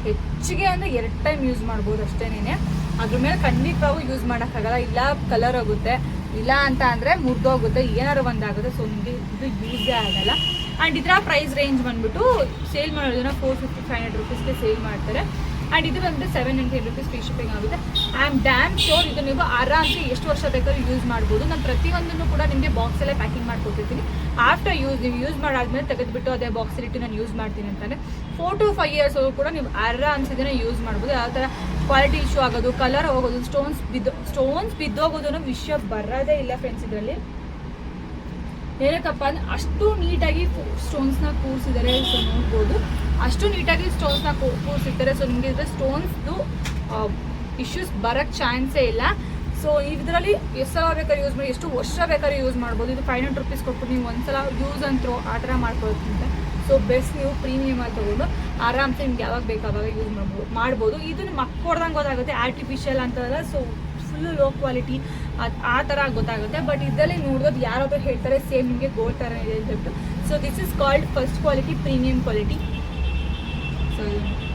S1: ಹೆಚ್ಚಿಗೆ ಅಂದರೆ ಎರಡು ಟೈಮ್ ಯೂಸ್ ಮಾಡ್ಬೋದು ಅಷ್ಟೇನೇ ಅದ್ರ ಮೇಲೆ ಖಂಡಿತವಾಗೂ ಯೂಸ್ ಮಾಡೋಕ್ಕಾಗಲ್ಲ. ಇಲ್ಲ ಕಲರ್ ಹೋಗುತ್ತೆ. ಇಲ್ಲ ಅಂತ ಅಂದರೆ ಮುರಿದೋಗುತ್ತೆ ಏನಾರು ಒಂದಾಗುತ್ತೆ. ಸೊ ನಿಮಗೆ ಇದು ಯೂಸೇ ಆಗಲ್ಲ. ಆ್ಯಂಡ್ ಇದರ ಪ್ರೈಸ್ ರೇಂಜ್ ಬಂದ್ಬಿಟ್ಟು ಸೇಲ್ ಮಾಡೋದನ್ನ ಫೋರ್ ಫಿಫ್ಟಿ ಫೈವ್ ಹಂಡ್ರೆಡ್ ರುಪೀಸ್ಗೆ ಸೇಲ್ ಮಾಡ್ತಾರೆ. ಆ್ಯಂಡ್ ಇದು ಬಂದರೆ seven hundred rupees free shipping ಆಗುತ್ತೆ. ಆಮ್ ಡ್ಯಾಮ್ ಶೋರ್ ಇದು ನೀವು ಆರಾಮ್ಸೆ ಎಷ್ಟು ವರ್ಷ ಬೇಕಾದ್ರೂ ಯೂಸ್ ಮಾಡ್ಬೋದು. ನಾನು ಪ್ರತಿಯೊಂದನ್ನು ಕೂಡ ನಿಮಗೆ ಬಾಕ್ಸಲ್ಲೇ ಪ್ಯಾಕಿಂಗ್ ಮಾಡ್ಕೊಟ್ಟಿರ್ತೀನಿ. ಆಫ್ಟರ್ ಯೂಸ್ ನೀವು ಯೂಸ್ ಮಾಡಾದ್ಮೇಲೆ ತೆಗೆದುಬಿಟ್ಟು ಅದೇ ಬಾಕ್ಸಲ್ಲಿಟ್ಟು ನಾನು ಯೂಸ್ ಮಾಡ್ತೀನಿ ಅಂತಾನೆ. ಫೋರ್ ಟು ಫೈವ್ ಇಯರ್ಸ್ ಕೂಡ ನೀವು ಆರಾಮ್ಸೆ ಇದನ್ನು ಯೂಸ್ ಮಾಡ್ಬೋದು. ಯಾವ ಥರ ಕ್ವಾಲಿಟಿ ಇಶ್ಯೂ ಆಗೋದು ಕಲರ್ ಹೋಗೋದು ಸ್ಟೋನ್ಸ್ ಬಿದ್ದು ಸ್ಟೋನ್ಸ್ ಬಿದ್ದೋಗೋದು ಅನ್ನೋ ವಿಷಯ ಬರೋದೇ ಇಲ್ಲ ಫ್ರೆಂಡ್ಸ್ ಇದರಲ್ಲಿ. ಏನಕ್ಕಪ್ಪ ಅಂದ್ರೆ ಅಷ್ಟು ನೀಟಾಗಿ ಸ್ಟೋನ್ಸ್ನ ಕೂರಿಸಿದ್ದಾರೆ ಸೊ ನೋಡ್ಬೋದು. ಅಷ್ಟು ನೀಟಾಗಿ ಸ್ಟೋನ್ಸ್ನ ಕೂರಿಸಿರ್ತಾರೆ ಸೊ ನಿಮಗೆ ಇದ್ರೆ ಸ್ಟೋನ್ಸ್ದು ಇಶ್ಯೂಸ್ ಬರೋಕ್ಕೆ ಚಾನ್ಸೇ ಇಲ್ಲ. ಸೊ ಇದರಲ್ಲಿ ಎಷ್ಟು ಸಲ ಬೇಕಾದ್ರೆ ಯೂಸ್ ಮಾಡಿ, ಎಷ್ಟು ವರ್ಷ ಬೇಕಾದ್ರೆ ಯೂಸ್ ಮಾಡ್ಬೋದು. ಇದು ಫೈವ್ ಹಂಡ್ರೆಡ್ ರುಪೀಸ್ ಕೊಟ್ಟು ನೀವು ಒಂದ್ಸಲ ಯೂಸ್ ಅಂತ ಆ ಥರ ಮಾಡ್ಕೊಳ್ಳೋದ್ಕಿಂತ ಸೊ ಬೆಸ್ಟ್ ನೀವು ಪ್ರೀಮಿಯಮ್ ಆಗಿ ತೊಗೊಂಡು ಆರಾಮ್ಸೆ ನಿಮ್ಗೆ ಯಾವಾಗ ಬೇಕು ಅವಾಗ ಯೂಸ್ ಮಾಡ್ಬೋದು ಮಾಡ್ಬೋದು. ಇದು ಮಕ್ಕ ಕೊಡ್ದಂಗೆ ಗೊತ್ತಾಗುತ್ತೆ. ಆರ್ಟಿಫಿಷಿಯಲ್ ಅಂತಲ್ಲ ಸೊ ಫುಲ್ಲು ಲೋ ಕ್ವಾಲಿಟಿ ಆ ಥರ ಗೊತ್ತಾಗುತ್ತೆ. ಬಟ್ ಇದರಲ್ಲಿ ನೋಡೋದು ಯಾರಾದರೂ ಹೇಳ್ತಾರೆ ಸೇಮ್ ನಿಮಗೆ ಗೋಲ್ ಥರ ಇದೆ ಅಂತ ಹೇಳ್ಬಿಟ್ಟು. So this is called first quality premium quality so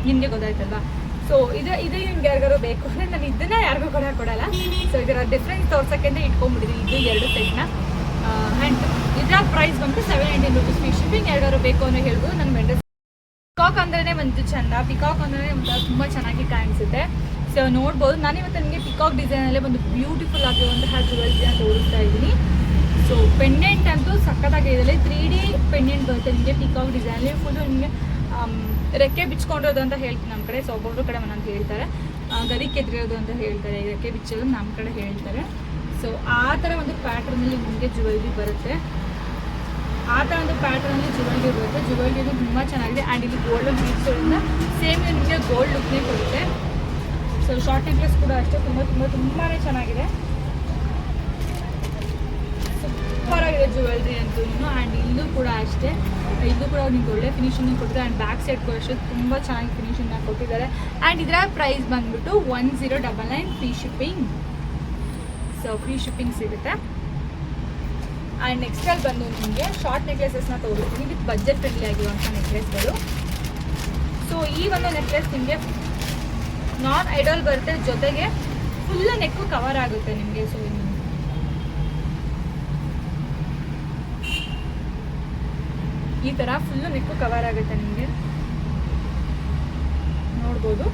S1: ನಿಮಗೆ ಗೊತ್ತಾಯ್ತಲ್ವಾ? ಸೊ ಇದು ಇದೇ ನಿಮ್ಗೆ ಯಾರಿಗಾರು ಬೇಕು ಅಂದರೆ ನಾನು ಇದನ್ನ ಯಾರಿಗೂ ಕೂಡ ಕೊಡಲ್ಲ. ಸೊ ಇದರ ಡಿಫ್ರೆನ್ಸ್ ತೋರ್ಸೋಕ್ಕೆ ಅಂತ ಇಟ್ಕೊಂಡ್ಬಿಟ್ಟಿದ್ದೀನಿ ಇದು ಎರಡು ಸೆಟ್ನ ಆ್ಯಂಡ್ ಇದರ ಪ್ರೈಸ್ ಬಂದು seven hundred rupees free shipping ಯಾರಿಗಾರು ಬೇಕು ಅನ್ನೋ ಹೇಳ್ಬೋದು. ನನ್ನ ಮೆಂಡಸ್ ಪಿಕಾಕ್ ಅಂದ್ರೆ ಒಂದು ಚಂದ. ಪಿಕಾಕ್ ಅಂದ್ರೆ ತುಂಬ ಚೆನ್ನಾಗಿ ಕಾಣಿಸುತ್ತೆ. ಸೊ ನೋಡ್ಬೋದು. ನಾನು ಇವತ್ತು ನಿಮಗೆ ಪಿಕಾಕ್ ಡಿಸೈನಲ್ಲೇ ಒಂದು ಬ್ಯೂಟಿಫುಲ್ ಆಗಿರುವಂತಹ ಅಂತ ತೋರಿಸ್ತಾ ಇದ್ದೀನಿ. ಸೊ ಪೆಂಡೆಂಟ್ ಅಂತೂ ಸಕ್ಕತ್ತಾಗಿ ಇದರಲ್ಲಿ ತ್ರೀ ಡಿ ಪೆಂಡೆಂಟ್ ಬರುತ್ತೆ. ನಿಮಗೆ ಪಿಕಾಕ್ ಡಿಸೈನಲ್ಲಿ ಫುಲ್ಲು ನಿಮಗೆ ರೆಕ್ಕೆ ಬಿಚ್ಕೊಂಡಿರೋದು ಅಂತ ಹೇಳ್ತೀನಿ ನಮ್ಮ ಕಡೆ. ಸೊ ಒಬ್ಬೊಬ್ರು ಕಡೆ ಒಂದೊಂದು ಹೇಳ್ತಾರೆ. ಗರಿ ಕೆದ್ರಿರೋದು ಅಂತ ಹೇಳ್ತಾರೆ. ರೆಕ್ಕೆ ಬಿಚ್ಚೋದು ನಮ್ಮ ಕಡೆ ಹೇಳ್ತಾರೆ. ಸೊ ಆ ಥರ ಒಂದು ಪ್ಯಾಟ್ರನಲ್ಲಿ ನಿಮಗೆ ಜುವೆಲ್ರಿ ಬರುತ್ತೆ. ಆ ಥರ ಒಂದು ಪ್ಯಾಟರ್ನಲ್ಲಿ ಜುವೆಲ್ರಿ ಬರುತ್ತೆ ಜುವೆಲ್ರಿ ತುಂಬ ಚೆನ್ನಾಗಿದೆ. ಆ್ಯಂಡ್ ಇಲ್ಲಿ ಗೋಲ್ಡ್ ಬೀಡ್ಸೋದ್ರಿಂದ ಸೇಮ್ ನಿಮಗೆ ಗೋಲ್ಡ್ ಲುಕ್ನೇ ಕೊಡುತ್ತೆ. ಸೊ ಶಾರ್ಟ್ ನೆಕ್ಲೆಸ್ ಕೂಡ ಅಷ್ಟೇ ತುಂಬ ತುಂಬ ತುಂಬಾ ಚೆನ್ನಾಗಿದೆ. ಸೂಪರ್ ಆಗಿದೆ ಜುವೆಲ್ರಿ ಅಂತೂ ಆ್ಯಂಡ್ ಇಲ್ಲೂ ಕೂಡ ಅಷ್ಟೇ. ಇದು ಕೂಡ ನಿಮ್ಗೆ ಒಳ್ಳೆ ಫಿನಿಶಿಂಗ್ ಕೊಟ್ಟಿದ್ದಾರೆ ಆ್ಯಂಡ್ ಬ್ಯಾಕ್ ಸೈಡ್ ಕೂಡ ಅಷ್ಟೇ ತುಂಬ ಚೆನ್ನಾಗಿ ಫಿನಿಶಿಂಗ್ನ ಕೊಟ್ಟಿದ್ದಾರೆ. ಆ್ಯಂಡ್ ಇದರ ಪ್ರೈಸ್ ಬಂದ್ಬಿಟ್ಟು one zero double nine free shipping so free shipping ಸಿಗುತ್ತೆ. ಆ್ಯಂಡ್ ನೆಕ್ಸ್ಟಲ್ಲಿ ಬಂದು ನಿಮಗೆ ಶಾರ್ಟ್ ನೆಕ್ಲೆಸಸ್ನ ತೋರಿಸ್ತೀನಿ. ವಿತ್ ಬಜೆಟ್ ಫ್ರೆಂಡ್ಲಿ ಆಗಿರುವಂಥ ನೆಕ್ಲೆಸ್ಗಳು ಸೊ ಈ ಒಂದು ನೆಕ್ಲೆಸ್ ನಿಮಗೆ ನಾನ್ ಐಡಲ್ ಬರುತ್ತೆ ಜೊತೆಗೆ ಫುಲ್ ನೆಕ್ಕು ಕವರ್ ಆಗುತ್ತೆ ನಿಮಗೆ. ಸೊ ಈ ಥರ ಫುಲ್ಲು ನೆಕ್ಕು ಕವರ್ ಆಗುತ್ತೆ ನಿಮಗೆ. ನೋಡ್ಬೋದು.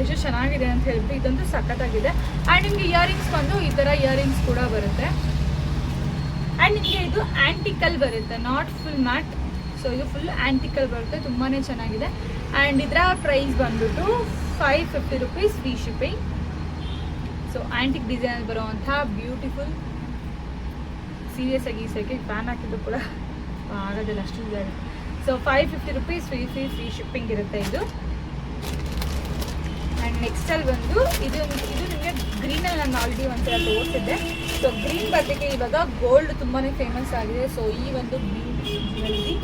S1: ಎಷ್ಟು ಚೆನ್ನಾಗಿದೆ ಅಂತ ಹೇಳ್ಬಿಟ್ಟು ಇದಂತೂ ಸಖತ್ತಾಗಿದೆ. ಆ್ಯಂಡ್ ನಿಮಗೆ ಇಯರಿಂಗ್ಸ್ ಬಂದು ಈ ಥರ ಇಯರಿಂಗ್ಸ್ ಕೂಡ ಬರುತ್ತೆ. ಆ್ಯಂಡ್ ನಿಮಗೆ ಇದು ಆ್ಯಂಟಿಕಲ್ ಬರುತ್ತೆ ನಾಟ್ ಫುಲ್ ಮ್ಯಾಟ್ ಸೊ ಇದು ಫುಲ್ ಆ್ಯಂಟಿಕಲ್ ಬರುತ್ತೆ ತುಂಬಾ ಚೆನ್ನಾಗಿದೆ. ಆ್ಯಂಡ್ ಇದರ ಪ್ರೈಸ್ ಬಂದ್ಬಿಟ್ಟು five fifty rupees free shipping so antique design ಬರುವಂಥ ಬ್ಯೂಟಿಫುಲ್ ಸೀರಿಯಸ್ ಆಗಿ ಈಸಕ್ಕೆ ಫ್ಯಾನ್ ಹಾಕಿದ್ದು ಕೂಡ ಆಗೋದಿಲ್ಲ, ಅಷ್ಟು ಇದೆ so five fifty rupees free free free shipping ಇರುತ್ತೆ ಇದು. ಆ್ಯಂಡ್ ನೆಕ್ಸ್ಟಲ್ಲಿ ಬಂದು ಇದು ಇದು ನಿಮಗೆ ಗ್ರೀನಲ್ಲಿ ನಾನು ಆಲ್ರೆಡಿ ಒಂದ್ಸಲ ತೋರಿಸಿದ್ದೆ. ಸೊ ಗ್ರೀನ್ ಬಟ್ಟೆಗೆ ಇವಾಗ ಗೋಲ್ಡ್ ತುಂಬಾನೇ ಫೇಮಸ್ ಆಗಿದೆ. ಸೊ ಈ ಒಂದು ಬ್ಯೂಟಿ ಜ್ಯುವೆಲ್ರಿ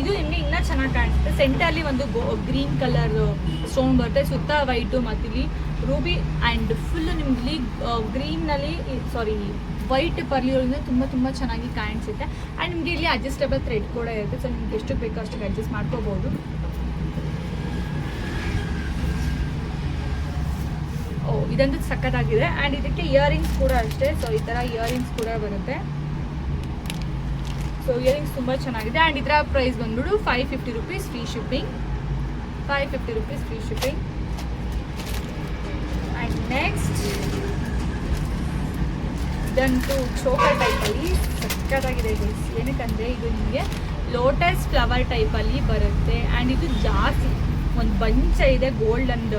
S1: ಇದು ನಿಮ್ಗೆ ಇನ್ನೂ ಚೆನ್ನಾಗಿ ಕಾಣಿಸುತ್ತೆ. ಸೆಂಟರಲ್ಲಿ ಒಂದು ಗ್ರೀನ್ ಕಲರ್ ಸ್ಟೋನ್ ಬರುತ್ತೆ. ಸುತ್ತ ವೈಟು ಮತ್ತು ಇಲ್ಲಿ ರೂಬಿ ಅಂಡ್ ಫುಲ್ ನಿಮ್ಗೆ ಗ್ರೀನ್ನಲ್ಲಿ ಸಾರಿ ವೈಟ್ ಪರ್ಲಿಯೋದ್ರಿಂದ ತುಂಬಾ ತುಂಬಾ ಚೆನ್ನಾಗಿ ಕಾಣಿಸುತ್ತೆ. ಆ್ಯಂಡ್ ನಿಮಗೆ ಇಲ್ಲಿ ಅಡ್ಜಸ್ಟೇಬಲ್ ಥ್ರೆಡ್ ಕೂಡ ಇರುತ್ತೆ. ಸೊ ನಿಮ್ಗೆ ಎಷ್ಟು ಬೇಕೋ ಅಷ್ಟಕ್ಕೆ ಅಡ್ಜಸ್ಟ್ ಮಾಡ್ಕೋಬೋದು. ಓ ಇದಂತೂ ಸಕ್ಕತ್ತಾಗಿದೆ ಆ್ಯಂಡ್ ಇದಕ್ಕೆ ಇಯರಿಂಗ್ಸ್ ಕೂಡ ಅಷ್ಟೇ. ಸೊ ಈ ಥರ ಇಯರಿಂಗ್ಸ್ ಕೂಡ ಬರುತ್ತೆ. ಸೊ ಇಯರಿಂಗ್ಸ್ ತುಂಬ ಚೆನ್ನಾಗಿದೆ. ಆ್ಯಂಡ್ ಇದರ ಪ್ರೈಸ್ ಬಂದ್ಬಿಟ್ಟು five fifty rupees free shipping five fifty rupees free shipping and next ಇದಂತೂ ಚೋಕರ್ ಟೈಪಲ್ಲಿ ಸಕ್ಕತ್ತಾಗಿದೆ ಗೈಸ್ ಏನಕ್ಕಂದರೆ ಇದು ನಿಮಗೆ ಲೋಟಸ್ ಫ್ಲವರ್ ಟೈಪಲ್ಲಿ ಬರುತ್ತೆ. ಆ್ಯಂಡ್ ಇದು ಜಾಸ್ತಿ, ಒಂದು ಬಂಚ ಇದೆ gold and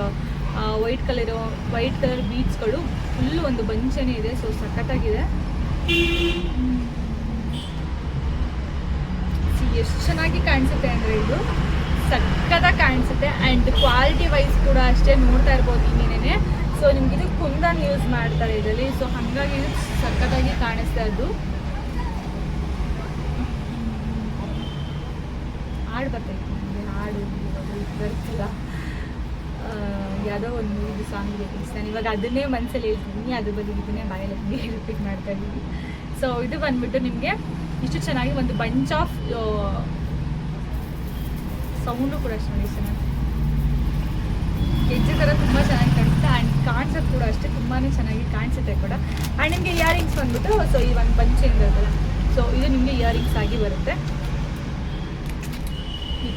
S1: white colour white colour ಬೀಚ್ಗಳು full ಒಂದು ಬಂಚನೆ ಇದೆ ಸೊ ಸಖತ್ತಾಗಿದೆ. ಎಷ್ಟು ಚೆನ್ನಾಗಿ ಕಾಣಿಸುತ್ತೆ ಅಂದರೆ ಇದು ಸಖತ್ತಾಗಿ ಕಾಣಿಸುತ್ತೆ ಆ್ಯಂಡ್ ಕ್ವಾಲಿಟಿ ವೈಸ್ ಕೂಡ ಅಷ್ಟೇ ನೋಡ್ತಾ ಇರ್ಬೋದು ನೀನೇನೆ ಸೊ ನಿಮ್ಗೆ ಇದು ಕುಂದನ್ ಯೂಸ್ ಮಾಡ್ತಾರೆ ಇದರಲ್ಲಿ. ಸೊ ಹಾಗಾಗಿ ಇದು ಸಖತ್ತಾಗಿ ಕಾಣಿಸ್ತಾ ಇದ್ದು. ಹಾಡು ಬರ್ತೈತೆ ಹಾಡು ಬರ್ತಿಲ್ಲ ಯಾವುದೋ ಒಂದು ಮೂವಿದು ಸಾಂಗ್ please. ನಾನು ಇವಾಗ ಅದನ್ನೇ ಮನಸ್ಸಲ್ಲಿ ಹೇಳ್ತಿದ್ದೀನಿ ಅದ್ರ ಬಗ್ಗೆ ಇದನ್ನೇ ಬಾಯಲ್ಲಿ ಹಂಗೆ ರಿಪೀಟ್ ಮಾಡ್ತಾ ಇದ್ದೀನಿ. ಸೊ ಇದು ಬಂದ್ಬಿಟ್ಟು ನಿಮಗೆ ಇಷ್ಟು ಚೆನ್ನಾಗಿ ಒಂದು ಬಂಚ್ ಆಫ್ ಸೌಂಡು ಕೂಡ ಅಷ್ಟು ನೋಡಿ ಚೆನ್ನಾಗಿ ಹೆಜ್ಜೆ ಥರ ತುಂಬ ಚೆನ್ನಾಗಿ ಕಾಣಿಸುತ್ತೆ. ಆ್ಯಂಡ್ ಕಾಣಿಸೋದು ಕೂಡ ಅಷ್ಟೇ ತುಂಬಾ ಚೆನ್ನಾಗಿ ಕಾಣಿಸುತ್ತೆ ಕೂಡ. ಆ್ಯಂಡ್ ನಿಮಗೆ ಇಯರಿಂಗ್ಸ್ ಬಂದ್ಬಿಟ್ಟು ಸೊ ಈ ಒಂದು ಬಂಚ್ ಏನಿರುತ್ತಲ್ಲ ಸೊ ಇದು ನಿಮಗೆ ಇಯರಿಂಗ್ಸ್ ಆಗಿ ಬರುತ್ತೆ.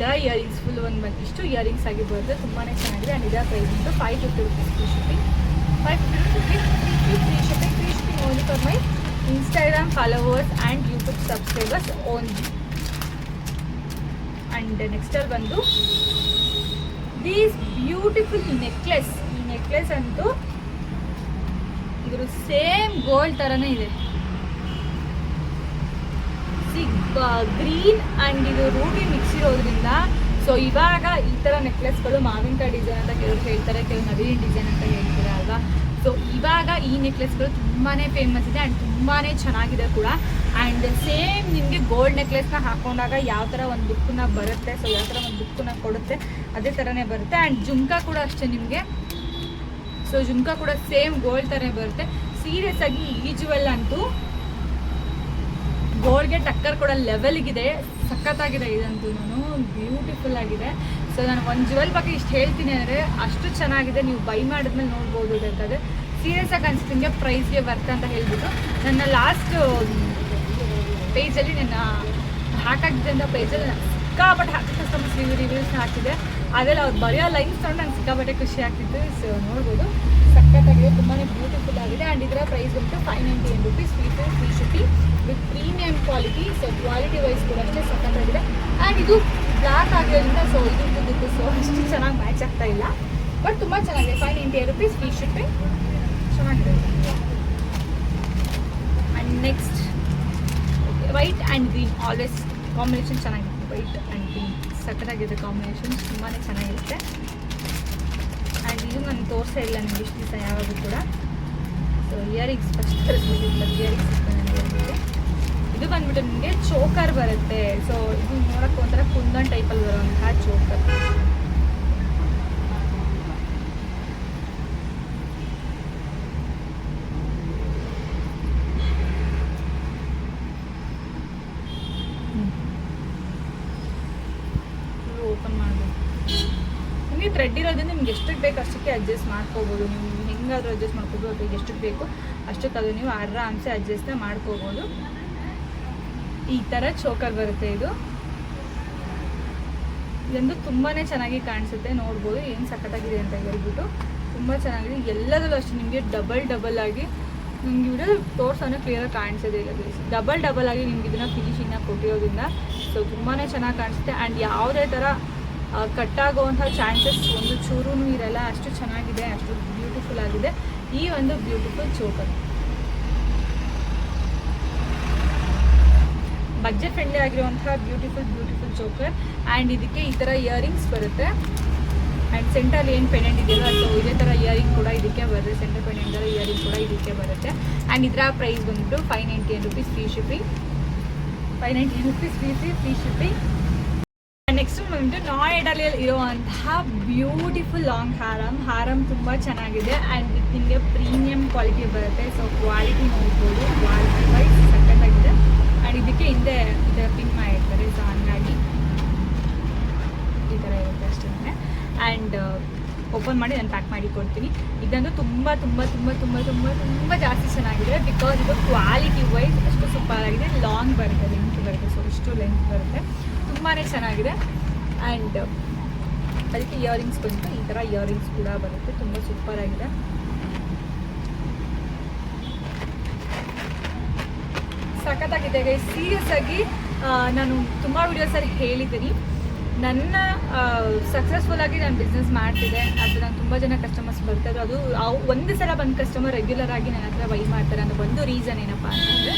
S1: ಥರ ಇಯರಿಂಗ್ಸ್ ಫುಲ್ ಒಂದು ಬಂದು ಇಷ್ಟು ಇಯರಿಂಗ್ಸ್ ಆಗಿ ಬರುತ್ತೆ. ತುಂಬಾ ಚೆನ್ನಾಗಿದೆ. ಆ್ಯಂಡ್ ಇದೇ ಪ್ರೈಸ್ ಬಂದು five fifty rupees free shipping five fifty rupees free shipping free shipping only for my Instagram followers and YouTube subscribers only and ನೆಕ್ಸ್ಟಲ್ಲಿ ಬಂದು ದೀಸ್ ಬ್ಯೂಟಿಫುಲ್ ನೆಕ್ಲೆಸ್ ಈ ನೆಕ್ಲೆಸ್ ಅಂತೂ ಇದ್ರ ಸೇಮ್ ಗೋಲ್ಡ್ ಥರನೇ ಇದೆ. ಗ್ರೀನ್ ಆ್ಯಂಡ್ ಇದು ruby mix ಇರೋದ್ರಿಂದ so ಇವಾಗ ಈ ಥರ ನೆಕ್ಲೆಸ್ಗಳು ಮಾವಿನಕಾಯಿ ಡಿಸೈನ್ ಅಂತ ಕೆಲವರು ಹೇಳ್ತಾರೆ, ಕೆಲವು ನವೀನ್ ಡಿಸೈನ್ ಅಂತ ಹೇಳ್ತಾರೆ ಅಲ್ವಾ? ಸೊ ಇವಾಗ ಈ ನೆಕ್ಲೆಸ್ಗಳು ತುಂಬಾ ಫೇಮಸ್ ಇದೆ ಆ್ಯಂಡ್ ತುಂಬಾ ಚೆನ್ನಾಗಿದೆ ಕೂಡ. ಆ್ಯಂಡ್ ಸೇಮ್ ನಿಮಗೆ ಗೋಲ್ಡ್ ನೆಕ್ಲೆಸ್ನ ಹಾಕೊಂಡಾಗ ಯಾವ ಥರ ಒಂದು ಬುಕ್ಕನ್ನ ಬರುತ್ತೆ ಸೊ ಯಾವ ಥರ ಒಂದು ಬುಕ್ಕನ್ನ ಕೊಡುತ್ತೆ, ಅದೇ ಥರನೇ ಬರುತ್ತೆ. ಆ್ಯಂಡ್ ಜುಮ್ಕಾ ಕೂಡ ಅಷ್ಟೇ ನಿಮಗೆ. ಸೊ ಜುಮ್ಕಾ ಕೂಡ ಸೇಮ್ ಗೋಲ್ಡ್ ಥರನೇ ಬರುತ್ತೆ. ಸೀರಿಯಸ್ ಆಗಿ ಈ ಜುವೆಲ್ ಅಂತೂ ಗೋಲ್ಡ್ಗೆ ಟಕ್ಕರ್ ಕೊಡೋ ಲೆವೆಲ್ಗಿದೆ ಸಖತ್ತಾಗಿದೆ ಇದಂತೂ ಬ್ಯೂಟಿಫುಲ್ ಆಗಿದೆ. ಸೊ ನಾನು ಒಂದು ಜುವೆಲ್ ಬಗ್ಗೆ ಇಷ್ಟು ಹೇಳ್ತೀನಿ ಅಂದರೆ, ಅಷ್ಟು ಚೆನ್ನಾಗಿದೆ. ನೀವು ಬೈ ಮಾಡಿದ್ಮೇಲೆ ನೋಡ್ಬೋದು ಬೇಕಾದ್ರೆ ಸೀರಿಯಸ್ ಆಗಿ ಅನ್ಸುತ್ತೆ. ನಿಮಗೆ ಪ್ರೈಸ್ಗೆ ಬರ್ತೆ ಅಂತ ಹೇಳ್ಬಿಟ್ಟು. ನನ್ನ ಲಾಸ್ಟ್ ಪೇಜಲ್ಲಿ ನನ್ನ ಹಾಕಾಗಿದ್ದಂಥ ಪೇಜಲ್ಲಿ ನಾನು ಸಿಕ್ಕಾಪಟ್ಟೆ ಹಾಕಿ ಕಸ್ಟಮರ್ಸ್ ರಿವ್ಯೂ ರಿವ್ಯೂಸ್ನ ಹಾಕಿದೆ ಅದೆಲ್ಲ ಅವ್ರು ಬರೆಯೋ ಲೈನ್ಸ್ ತೊಗೊಂಡು ನಂಗೆ ಸಿಕ್ಕಾಪಟ್ಟೆ ಖುಷಿ ಆಗ್ತಿತ್ತು. ಸೊ ನೋಡ್ಬೋದು. ಆಗಿದೆ ಇದರ ಪ್ರೈಸ್ ಬಂದು five ninety nine rupees free free shipping with premium quality so quality wise ಕೂಡ ಅಷ್ಟೇ ಸಖತ್ತಾಗಿದೆ ಆ್ಯಂಡ್ ಇದು. ಬ್ಲ್ಯಾಕ್ ಆಗಿರೋದ್ರಿಂದ ಸೊ ಇದು ಸೊ ಅಷ್ಟು ಚೆನ್ನಾಗಿ ಮ್ಯಾಚ್ ಆಗ್ತಾ ಇಲ್ಲ. ಬಟ್ ತುಂಬ ಚೆನ್ನಾಗಿದೆ. Five ninety nine rupees free shipping ಚೆನ್ನಾಗಿದೆ and next white and green always combination ಚೆನ್ನಾಗಿರುತ್ತೆ ವೈಟ್ ಆ್ಯಂಡ್ ಗ್ರೀನ್ ಸಖತ್ತಾಗಿದೆ ಕಾಂಬಿನೇಷನ್ ತುಂಬಾ ಚೆನ್ನಾಗಿರುತ್ತೆ. ಆ್ಯಂಡ್ ಇದು ನಾನು ತೋರಿಸೇ ಇಲ್ಲ ನಿಮ್ಗೆ ಇಷ್ಟು ದಿವಸ ಯಾವಾಗೂ ಕೂಡ. ಸೊ ಇಯರಿಂಗ್ಸ್ ಫಸ್ಟ್ ಇಯರಿಂಗ್ಸ್ ಇದು ಬಂದ್ಬಿಟ್ಟು ನಿಮಗೆ ಚೋಕರ್ ಬರುತ್ತೆ. ಸೊ ಇದು ನೋಡೋಕ್ಕೆ ಒಂಥರ ಕುಂದನ್ ಟೈಪಲ್ಲಿ ಬರುವಂತಹ ಚೋಕರ್. ಓಪನ್ ಮಾಡ್ಬೋದು ನಿಮಗೆ ಥ್ರೆಡ್ ಇರೋದ್ರಿಂದ ನಿಮ್ಗೆ ಎಷ್ಟಕ್ಕೆ ಬೇಕು ಅಷ್ಟಕ್ಕೆ ಅಡ್ಜಸ್ಟ್ ಮಾಡ್ಕೋಬೋದು ನೀವು. ಹೆಂಗಾದ್ರೂ ಅಡ್ಜಸ್ಟ್ ಮಾಡ್ಕೋಬೋದು ಅಥವಾ ಎಷ್ಟಕ್ಕೆ ಬೇಕು ಅಷ್ಟಕ್ಕೆ ಅದು ನೀವು ಆರಾಮ್ಸೆ ಅಡ್ಜಸ್ಟ್ನ ಮಾಡ್ಕೋಬೋದು. ಈ ಥರ ಚೋಕರ್ ಬರುತ್ತೆ ಇದು. ಇದೊಂದು ತುಂಬಾ ಚೆನ್ನಾಗಿ ಕಾಣಿಸುತ್ತೆ, ನೋಡ್ಬೋದು ಏನು ಸಖತ್ತಾಗಿದೆ ಅಂತ ಹೇಳ್ಬಿಟ್ಟು. ತುಂಬ ಚೆನ್ನಾಗಿದೆ, ಎಲ್ಲದರಲ್ಲೂ ಅಷ್ಟು, ನಿಮಗೆ ಡಬಲ್ ಡಬಲ್ ಆಗಿ ನಿಮ್ಗೆ ವಿಡಿಯೋ ಕ್ಲಿಯರ್ ಕ್ಲಿಯರಾಗಿ ಕಾಣಿಸೋದೇ ಇಲ್ಲ ಡಬಲ್ ಡಬಲ್ ಆಗಿ ನಿಮ್ಗೆ ಇದನ್ನ ಫಿನಿಶಿಂಗ್ನ ಕೊಟ್ಟಿರೋದ್ರಿಂದ ಸೊ ತುಂಬಾ ಚೆನ್ನಾಗಿ ಕಾಣಿಸುತ್ತೆ. ಆ್ಯಂಡ್ ಯಾವುದೇ ಥರ ಕಟ್ಟಾಗುವಂಥ ಚಾನ್ಸಸ್ ಒಂದು ಚೂರೂ ಇರಲ್ಲ. ಅಷ್ಟು ಚೆನ್ನಾಗಿದೆ, ಅಷ್ಟು ಬ್ಯೂಟಿಫುಲ್ ಆಗಿದೆ. ಈ ಒಂದು ಬ್ಯೂಟಿಫುಲ್ ಚೋಕರ್ ಬಜೆಟ್ ಫ್ರೆಂಡ್ಲಿ ಆಗಿರುವಂತಹ ಬ್ಯೂಟಿಫುಲ್ ಬ್ಯೂಟಿಫುಲ್ ಚೋಕರ್ ಆ್ಯಂಡ್ ಇದಕ್ಕೆ ಈ ಥರ ಇಯರಿಂಗ್ಸ್ ಬರುತ್ತೆ. ಆ್ಯಂಡ್ ಸೆಂಟರ್ ಏನು ಪೆಂಡೆಂಟ್ ಇದೆಯಲ್ಲ ಅಥವಾ ಇದೇ ಥರ ಇಯರಿಂಗ್ ಕೂಡ ಇದಕ್ಕೆ ಬರುತ್ತೆ. ಸೆಂಟರ್ ಪೆಂಡೆಂಟ್ ಇಯರಿಂಗ್ ಕೂಡ ಇದಕ್ಕೆ ಬರುತ್ತೆ. ಆ್ಯಂಡ್ ಇದರ ಪ್ರೈಸ್ ಬಂದ್ಬಿಟ್ಟು five ninety rupees free shipping five ninety rupees free free free shipping next ಬಂದ್ಬಿಟ್ಟು ನಾಯ್ಡಲ್ಲಿ ಇರುವಂತಹ ಬ್ಯೂಟಿಫುಲ್ ಲಾಂಗ್ ಹಾರಮ್ ಹಾರಮ್ ತುಂಬ ಚೆನ್ನಾಗಿದೆ ಆ್ಯಂಡ್ ಇದು ನಿಮಗೆ ಪ್ರೀಮಿಯಂ ಕ್ವಾಲಿಟಿ ಬರುತ್ತೆ. ಸೊ ಕ್ವಾಲಿಟಿ ನೋಡ್ಬೋದು. ಕ್ವಾಲಿಟಿ ವೈಸ್ ಸಖತ್ತಾಗಿದೆ. ಆ್ಯಂಡ್ ಇದಕ್ಕೆ ಹಿಂದೆ ಇದರ ಪಿನ್ ಮಾಡಿರ್ತಾರೆ. ಸೊ ಹಂಗಾಗಿ ಈ ಥರ ಇರುತ್ತೆ ಅಷ್ಟೇ. ಆ್ಯಂಡ್ ಓಪನ್ ಮಾಡಿ ನಾನು ಪ್ಯಾಕ್ ಮಾಡಿ ಕೊಡ್ತೀನಿ. ಇದಂತೂ ತುಂಬ ತುಂಬ ತುಂಬ ತುಂಬ ತುಂಬ ತುಂಬ ಜಾಸ್ತಿ ಚೆನ್ನಾಗಿದೆ ಬಿಕಾಸ್ ಇದು ಕ್ವಾಲಿಟಿ ವೈಸ್ ಅಷ್ಟು ಸೂಪರ್ ಆಗಿದೆ. ಲಾಂಗ್ ಬರುತ್ತೆ ಲೆಂತ್ ಬರುತ್ತೆ. ಸೊ ಇಷ್ಟು ಲೆಂತ್ ಬರುತ್ತೆ. ತುಂಬಾ ಚೆನ್ನಾಗಿದೆ. ಆ್ಯಂಡ್ ಅದಕ್ಕೆ ಇಯರಿಂಗ್ಸ್ ಬಂತು. ಈ ಥರ ಇಯರಿಂಗ್ಸ್ ಕೂಡ ಬರುತ್ತೆ. ತುಂಬ ಸೂಪರ್ ಆಗಿದೆ. ಸಖತ್ತಾಗಿದೆ ಗೈಸ್ ಸೀರಿಯಸ್ ಆಗಿ ನಾನು ತುಂಬ ವಿಡಿಯೋಸಲ್ಲಿ ಹೇಳಿದ್ದೀನಿ. ನನ್ನ ಸಕ್ಸಸ್ಫುಲ್ ಆಗಿ ನಾನು ಬಿಸ್ನೆಸ್ ಮಾಡ್ತಿದ್ದೆ. ಅದು ನಾನು ತುಂಬ ಜನ ಕಸ್ಟಮರ್ಸ್ ಬರ್ತಾರೆ ಅದು ಒಂದು ಸಲ ಬಂದು ಕಸ್ಟಮರ್ ರೆಗ್ಯುಲರ್ ಆಗಿ ನನ್ನ ಹತ್ರ ವೈ ಮಾಡ್ತಾರೆ ಅನ್ನೋ ಒಂದು ರೀಸನ್ ಏನಪ್ಪ ಅಂತಂದರೆ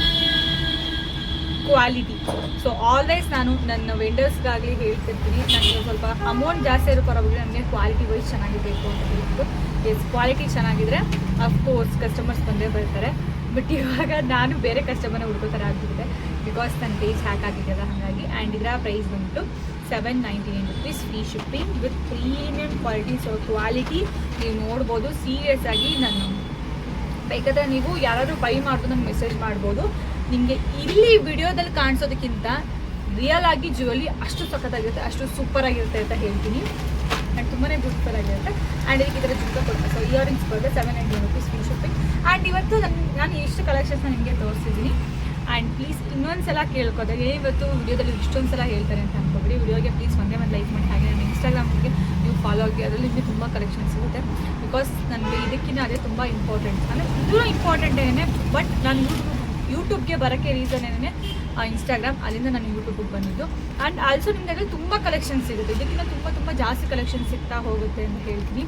S1: ಕ್ವಾಲಿಟಿ ಸೊ ಆಲ್ವೇಸ್ ನಾನು ನನ್ನ ವೆಂಡರ್ಸ್ಗಾಗಲಿ ಹೇಳ್ತಿರ್ತೀನಿ. ನನಗೆ ಸ್ವಲ್ಪ ಅಮೌಂಟ್ ಜಾಸ್ತಿ ಇರೋ ಪರವಾಗಿಲ್ಲ ನನಗೆ ಕ್ವಾಲಿಟಿ ವೈಸ್ ಚೆನ್ನಾಗಿರಬೇಕು ಅಂತ ಹೇಳ್ಬಿಟ್ಟು. ಎಸ್ ಕ್ವಾಲಿಟಿ ಚೆನ್ನಾಗಿದ್ರೆ ಅಫ್ಕೋರ್ಸ್ ಕಸ್ಟಮರ್ಸ್ ಬಂದೇ ಬರ್ತಾರೆ ಬಟ್ ಇವಾಗ ನಾನು ಬೇರೆ ಕಸ್ಟಮರ್ನ ಹುಡ್ಕೋ ಥರ ಆಗ್ಬಿಟ್ಟಿದೆ ಬಿಕಾಸ್ ನನ್ನ ಪೇಜ್ ಹ್ಯಾಕ್ ಆಗಿದೆಯಲ್ಲ, ಹಾಗಾಗಿ. ಆ್ಯಂಡ್ ಇದರ ಪ್ರೈಸ್ ಬಂದ್ಬಿಟ್ಟು seven ninety nine rupees free shipping with premium quality so quality ನೀವು ನೋಡ್ಬೋದು. ಸೀರಿಯಸ್ ಆಗಿ ನಾನು ಬೇಕಾದ್ರೆ ನೀವು ಯಾರಾದರೂ ಬೈ ಮಾಡಿದ್ರು ನಂಗೆ ಮೆಸೇಜ್ ಮಾಡ್ಬೋದು. ನಿಮಗೆ ಇಲ್ಲಿ ವಿಡಿಯೋದಲ್ಲಿ ಕಾಣಿಸೋದಕ್ಕಿಂತ ರಿಯಲ್ ಆಗಿ ಜುವೆಲಿ ಅಷ್ಟು ಸಖತ್ತಾಗಿರುತ್ತೆ, ಅಷ್ಟು ಸೂಪರ್ ಆಗಿರುತ್ತೆ ಅಂತ ಹೇಳ್ತೀನಿ. ಆ್ಯಂಡ್ ತುಂಬಾ ಬ್ಯೂಟಿಫುಲ್ ಆಗಿರುತ್ತೆ. ಆ್ಯಂಡ್ ಇದಕ್ಕೆ ಇದರ ಜುಕ್ಕ ಕೊಡ್ತಾರೆ ಸೊ ಇಯರಿಂಗ್ಸ್ ಬರುತ್ತೆ seven hundred rupees free shopping and ಇವತ್ತು ನನ್ನ ನಾನು ಎಷ್ಟು ಕಲೆಕ್ಷನ್ಸ್ನ ನಿಮಗೆ ತೋರಿಸಿದ್ದೀನಿ. ಆ್ಯಂಡ್ ಪ್ಲೀಸ್ ಇನ್ನೊಂದು ಸಲ ಕೇಳ್ಕೋದೆ ಇವತ್ತು ವಿಡಿಯೋದಲ್ಲಿ ಇಷ್ಟೊಂದು ಸಲ ಹೇಳ್ತಾರೆ ಅಂತ ಅನ್ಕೋಬಿಡಿ. ವಿಡಿಯೋಗೆ ಪ್ಲೀಸ್ ಒಂದೇ ಒಂದು ಲೈಕ್ ಮಾಡಿ. ಹಾಗೆ ನನ್ನ ಇನ್ಸ್ಟಾಗ್ರಾಮ್ಗೆ ನೀವು ಫಾಲೋ ಆಗಿ. ಅದರಲ್ಲಿ ನಿಮಗೆ ತುಂಬ ಕಲೆಕ್ಷನ್ ಸಿಗುತ್ತೆ. ಬಿಕಾಸ್ ನನಗೆ ಇದಕ್ಕಿಂತ ಅದೇ ತುಂಬ ಇಂಪಾರ್ಟೆಂಟ್ ಅಂದರೆ ಇದೂ ಇಂಪಾರ್ಟೆಂಟ್ ಏನೇ ಬಟ್ ನಾನು ಯೂಟ್ಯೂಬ್ಗೆ ಬರೋಕ್ಕೆ ರೀಸನ್ ಏನೇ ಇನ್ಸ್ಟಾಗ್ರಾಮ್ ಅಲ್ಲಿಂದ ನಾನು ಯೂಟ್ಯೂಬಿಗೆ ಬಂದಿದ್ದು. ಆ್ಯಂಡ್ ಆಲ್ಸೋ ಅದ್ರಲ್ಲಿ ತುಂಬ ಕಲೆಕ್ಷನ್ ಸಿಗುತ್ತೆ. ಇದಕ್ಕಿಂತ ತುಂಬ ತುಂಬ ಜಾಸ್ತಿ ಕಲೆಕ್ಷನ್ ಸಿಗ್ತಾ ಹೋಗುತ್ತೆ ಅಂತ ಹೇಳ್ತೀನಿ.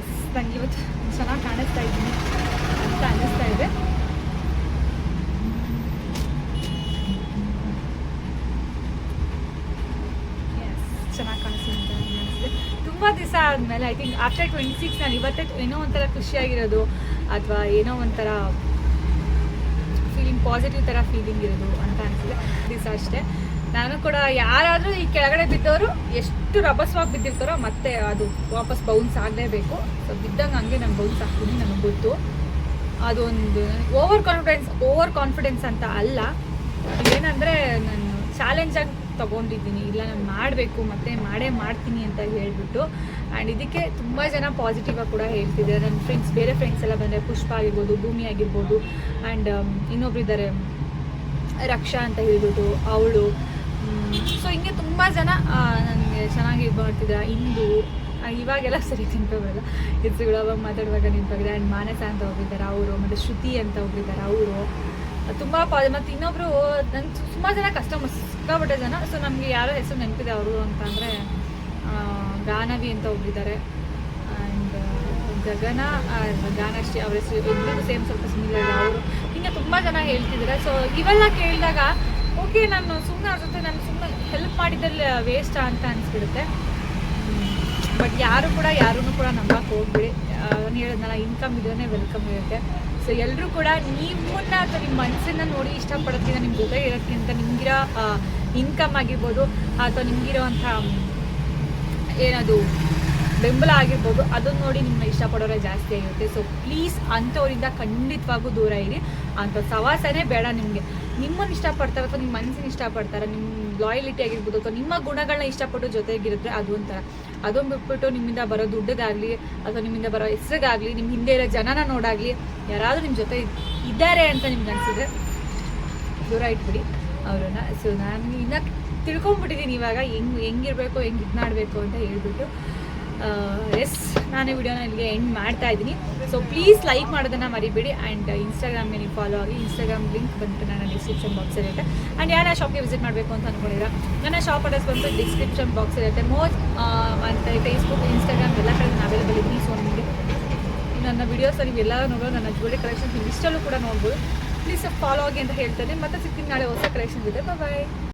S1: ಎಸ್ ನನಗೆ ಇವತ್ತು ಚೆನ್ನಾಗಿ ಕಾಣಿಸ್ತಾ ಇದ್ದೀನಿ ಅಂತ ಅನ್ನಿಸ್ತಾ ಇದೆ. ಚೆನ್ನಾಗಿ ತುಂಬ ದಿವಸ ಆದಮೇಲೆ I think after twenty six ನಾನು ಇವತ್ತೇ ಏನೋ ಒಂಥರ ಖುಷಿಯಾಗಿರೋದು, ಅಥವಾ ಏನೋ ಒಂಥರ ಫೀಲಿಂಗ್ ಪಾಸಿಟಿವ್ ಥರ ಫೀಲಿಂಗ್ ಇರೋದು ಅಂತ ಅನ್ಸಿದೆ ದಿವಸ ಅಷ್ಟೇ. ನಾನು ಕೂಡ ಯಾರಾದರೂ ಈ ಕೆಳಗಡೆ ಬಿದ್ದವರು ಎಷ್ಟು ರಭಸವಾಗಿ ಬಿದ್ದಿರ್ತಾರೋ ಮತ್ತೆ ಅದು ವಾಪಸ್ ಬೌನ್ಸ್ ಆಗಲೇಬೇಕು. ಸೊ ಬಿದ್ದಂಗೆ ಹಂಗೆ ನಾನು ಬೌನ್ಸ್ ಆಗ್ತೀನಿ ನನಗೆ ಗೊತ್ತು. ಅದೊಂದು ಓವರ್ ಕಾನ್ಫಿಡೆನ್ಸ್ ಓವರ್ ಕಾನ್ಫಿಡೆನ್ಸ್ ಅಂತ ಅಲ್ಲ. ಏನಂದರೆ ನಾನು ಚಾಲೆಂಜಾಗಿ ತೊಗೊಂಡಿದ್ದೀನಿ. ಇಲ್ಲ, ನಾನು ಮಾಡಬೇಕು, ಮತ್ತೆ ಮಾಡೇ ಮಾಡ್ತೀನಿ ಅಂತ ಹೇಳಿಬಿಟ್ಟು. ಆ್ಯಂಡ್ ಇದಕ್ಕೆ ತುಂಬ ಜನ ಪಾಸಿಟಿವ್ ಆಗಿ ಕೂಡ ಹೇಳ್ತಿದ್ದಾರೆ. ನನ್ನ ಫ್ರೆಂಡ್ಸ್ ಬೇರೆ ಫ್ರೆಂಡ್ಸ್ ಎಲ್ಲ ಬಂದರೆ ಪುಷ್ಪ ಆಗಿರ್ಬೋದು, ಭೂಮಿ ಆಗಿರ್ಬೋದು ಆ್ಯಂಡ್ ಇನ್ನೊಬ್ರು ಇದ್ದಾರೆ ರಕ್ಷಾ ಅಂತ ಹೇಳ್ಬಿಟ್ಟು ಅವಳು. ಸೊ ಹಿಂಗೆ ತುಂಬ ಜನ ನನಗೆ ಚೆನ್ನಾಗಿ ಮಾಡ್ತಿದ್ದಾರೆ ಇಂದು ಇವಾಗೆಲ್ಲ ಸರಿ ತಿನ್ಕೋಬಲ್ಲ ಹೆಸರುಗಳು ಅವಾಗ ಮಾತಾಡುವಾಗ ನಿಂತಾಗಿದೆ ಆ್ಯಂಡ್ ಮಾನಸ ಅಂತ ಹೋಗಿದ್ದಾರೆ ಅವರು, ಮತ್ತು ಶ್ರುತಿ ಅಂತ ಹೋಗಿದ್ದಾರೆ ಅವರು. ತುಂಬ ಪಾ ಮತ್ತು ಇನ್ನೊಬ್ಬರು ನನ್ನ ಸುಮಾರು ಜನ ಕಸ್ಟಮರ್ಸ್ ಸಿಕ್ಕಾಪಟ್ಟೆ ಜನ. ಸೊ ನಮಗೆ ಯಾರೋ ಹೆಸರು ನೆನಪಿದೆ ಅವರು ಅಂತ ಅಂದರೆ ಗಾನವಿ ಅಂತ ಒಬ್ಬರಿದ್ದಾರೆ ಆ್ಯಂಡ್ ಗಗನ ಗಾನಶ್ರೀ ಅವರ ಹೆಸರು ಇಬ್ಬರಿಗೂ ಸೇಮ್ ಸ್ವಲ್ಪ ಸಿಮಿಲರ್ ಅವರು ಹಿಂಗೆ ತುಂಬ ಜನ ಹೇಳ್ತಿದ್ದಾರೆ ಸೊ ಇವೆಲ್ಲ ಕೇಳಿದಾಗ ಓಕೆ ನಾನು ಸುಮ್ಮನೆ ಅವ್ರ ಜೊತೆ ನಾನು ಸುಮ್ಮನೆ ಹೆಲ್ಪ್ ಮಾಡಿದ್ದಲ್ಲಿ ವೇಸ್ಟಾ ಅಂತ ಅನಿಸ್ಬಿಡುತ್ತೆ. ಬಟ್ ಯಾರು ಕೂಡ ಯಾರೂ ಕೂಡ ನಂಬಕ್ಕೆ ಹೋಗ್ಬಿಡಿ. ನಾನು ಹೇಳಿದ್ನಲ್ಲ ಇನ್ಕಮ್ ಇದ್ರೇ ವೆಲ್ಕಮ್ ಇರುತ್ತೆ. ಸೊ ಎಲ್ಲರೂ ಕೂಡ ನಿಮ್ಮನ್ನ ಅಥವಾ ನಿಮ್ಮ ಮನಸ್ಸನ್ನ ನೋಡಿ ಇಷ್ಟಪಡೋದ್ಕಿಂತ, ನಿಮ್ಮ ಜೊತೆ ಇರೋದ್ಕಿಂತ ನಿಮಗಿರೋ ಇನ್ಕಮ್ ಆಗಿರ್ಬೋದು, ಅಥವಾ ನಿಮ್ಗಿರೋವಂಥ ಏನದು ಬೆಂಬಲ ಆಗಿರ್ಬೋದು, ಅದನ್ನು ನೋಡಿ ನಿಮ್ಮನ್ನ ಇಷ್ಟಪಡೋರೇ ಜಾಸ್ತಿ ಆಗಿರುತ್ತೆ ಸೊ ಪ್ಲೀಸ್ ಅಂಥವರಿಂದ ಖಂಡಿತವಾಗೂ ದೂರ ಇರಿ. ಅಂಥ ಸವಾಸನೇ ಬೇಡ ನಿಮಗೆ. ನಿಮ್ಮನ್ನು ಇಷ್ಟಪಡ್ತಾರೆ ಅಥವಾ ನಿಮ್ಮ ಮನಸ್ಸಿನ ಇಷ್ಟಪಡ್ತಾರೆ, ನಿಮ್ಮ ಲಾಯಲಿಟಿ ಆಗಿರ್ಬೋದು ಅಥವಾ ನಿಮ್ಮ ಗುಣಗಳನ್ನ ಇಷ್ಟಪಟ್ಟು ಜೊತೆಗಿರುತ್ತೆ, ಅದು ಒಂಥರ. ಅದೊಂದು ಬಿಟ್ಬಿಟ್ಟು ನಿಮ್ಮಿಂದ ಬರೋ ದುಡ್ಡದಾಗಲಿ ಅಥವಾ ನಿಮ್ಮಿಂದ ಬರೋ ಹೆಸರಿಗಾಗಲಿ ನಿಮ್ಮ ಹಿಂದೆ ಇರೋ ಜನನ ನೋಡಾಗಲಿ, ಯಾರಾದರೂ ನಿಮ್ಮ ಜೊತೆ ಇದ್ದಾರೆ ಅಂತ ನಿಮ್ಗೆ ಅನಿಸಿದ್ರೆ ದೂರ ಇಟ್ಬಿಡಿ. ಅವರನ್ನ. ಸೊ ನಾನು ಇನ್ನು ತಿಳ್ಕೊಂಬಿಟ್ಟಿದ್ದೀನಿ ಇವಾಗ. ಹೆಂಗೆ, ಹೆಂಗಿರಬೇಕು, ಹೆಂಗೆ ಇದು ಮಾಡಬೇಕು ಅಂತ ಹೇಳ್ಬಿಟ್ಟು. ಎಸ್ ನಾನು ವಿಡಿಯೋನ ಇಲ್ಲಿಗೆ ಎಂಡ್ ಮಾಡ್ತಾ ಇದ್ದೀನಿ. ಸೊ ಪ್ಲೀಸ್ ಲೈಕ್ ಮಾಡೋದನ್ನು ಮರಿಬೇಡಿ. ಆ್ಯಂಡ್ ಇನ್ಸ್ಟಾಗ್ರಾಮ್ಗೆ ನೀವು ಫಾಲೋ ಆಗಿ ಇನ್ಸ್ಟಾಗ್ರಾಮ್ ಲಿಂಕ್ ಬಂತು ನನ್ನ ಡಿಸ್ಕ್ರಿಪ್ಷನ್ ಬಾಕ್ಸ್ ಇರುತ್ತೆ. ಆ್ಯಂಡ್ ಯಾರು ಶಾಪ್ಗೆ ವಿಸಿಟ್ ಮಾಡಬೇಕು ಅಂತ ಅಂದ್ಕೊಂಡಿರೋ ನನ್ನ ಶಾಪ್ ಅಡ್ರೆಸ್ ಬಂದು ಡಿಸ್ಕ್ರಿಪ್ಷನ್ ಬಾಕ್ಸ್ ಇರುತ್ತೆ. ಮೋಸ್ಟ್ ಮತ್ತು ಫೇಸ್ಬುಕ್ ಇನ್ಸ್ಟಾಗ್ರಾಮ್ ಎಲ್ಲ ಕಡೆ ಅವೈಲೇಬಲ್ ಇದ್ದೀನಿ. ಸೊ ನಿಮಗೆ ನನ್ನ ವಿಡಿಯೋಸ್ ನೀವು ಎಲ್ಲ ನೋಡೋ ನನ್ನ ಜೋಡಿ ಕಲೆಕ್ಷನ್ಸ್ ಇಷ್ಟಲ್ಲೂ ಕೂಡ ನೋಡ್ಬೋದು. ಪ್ಲೀಸ್ ಫಾಲೋ ಆಗಿ ಅಂತ ಹೇಳ್ತೇನೆ. ಮತ್ತೆ ಸಿಗ್ತೀನಿ ನಾಳೆ ಹೊಸ ಕಲೆಕ್ಷನ್ಸ್ ಇದೆ ಬಾಯ್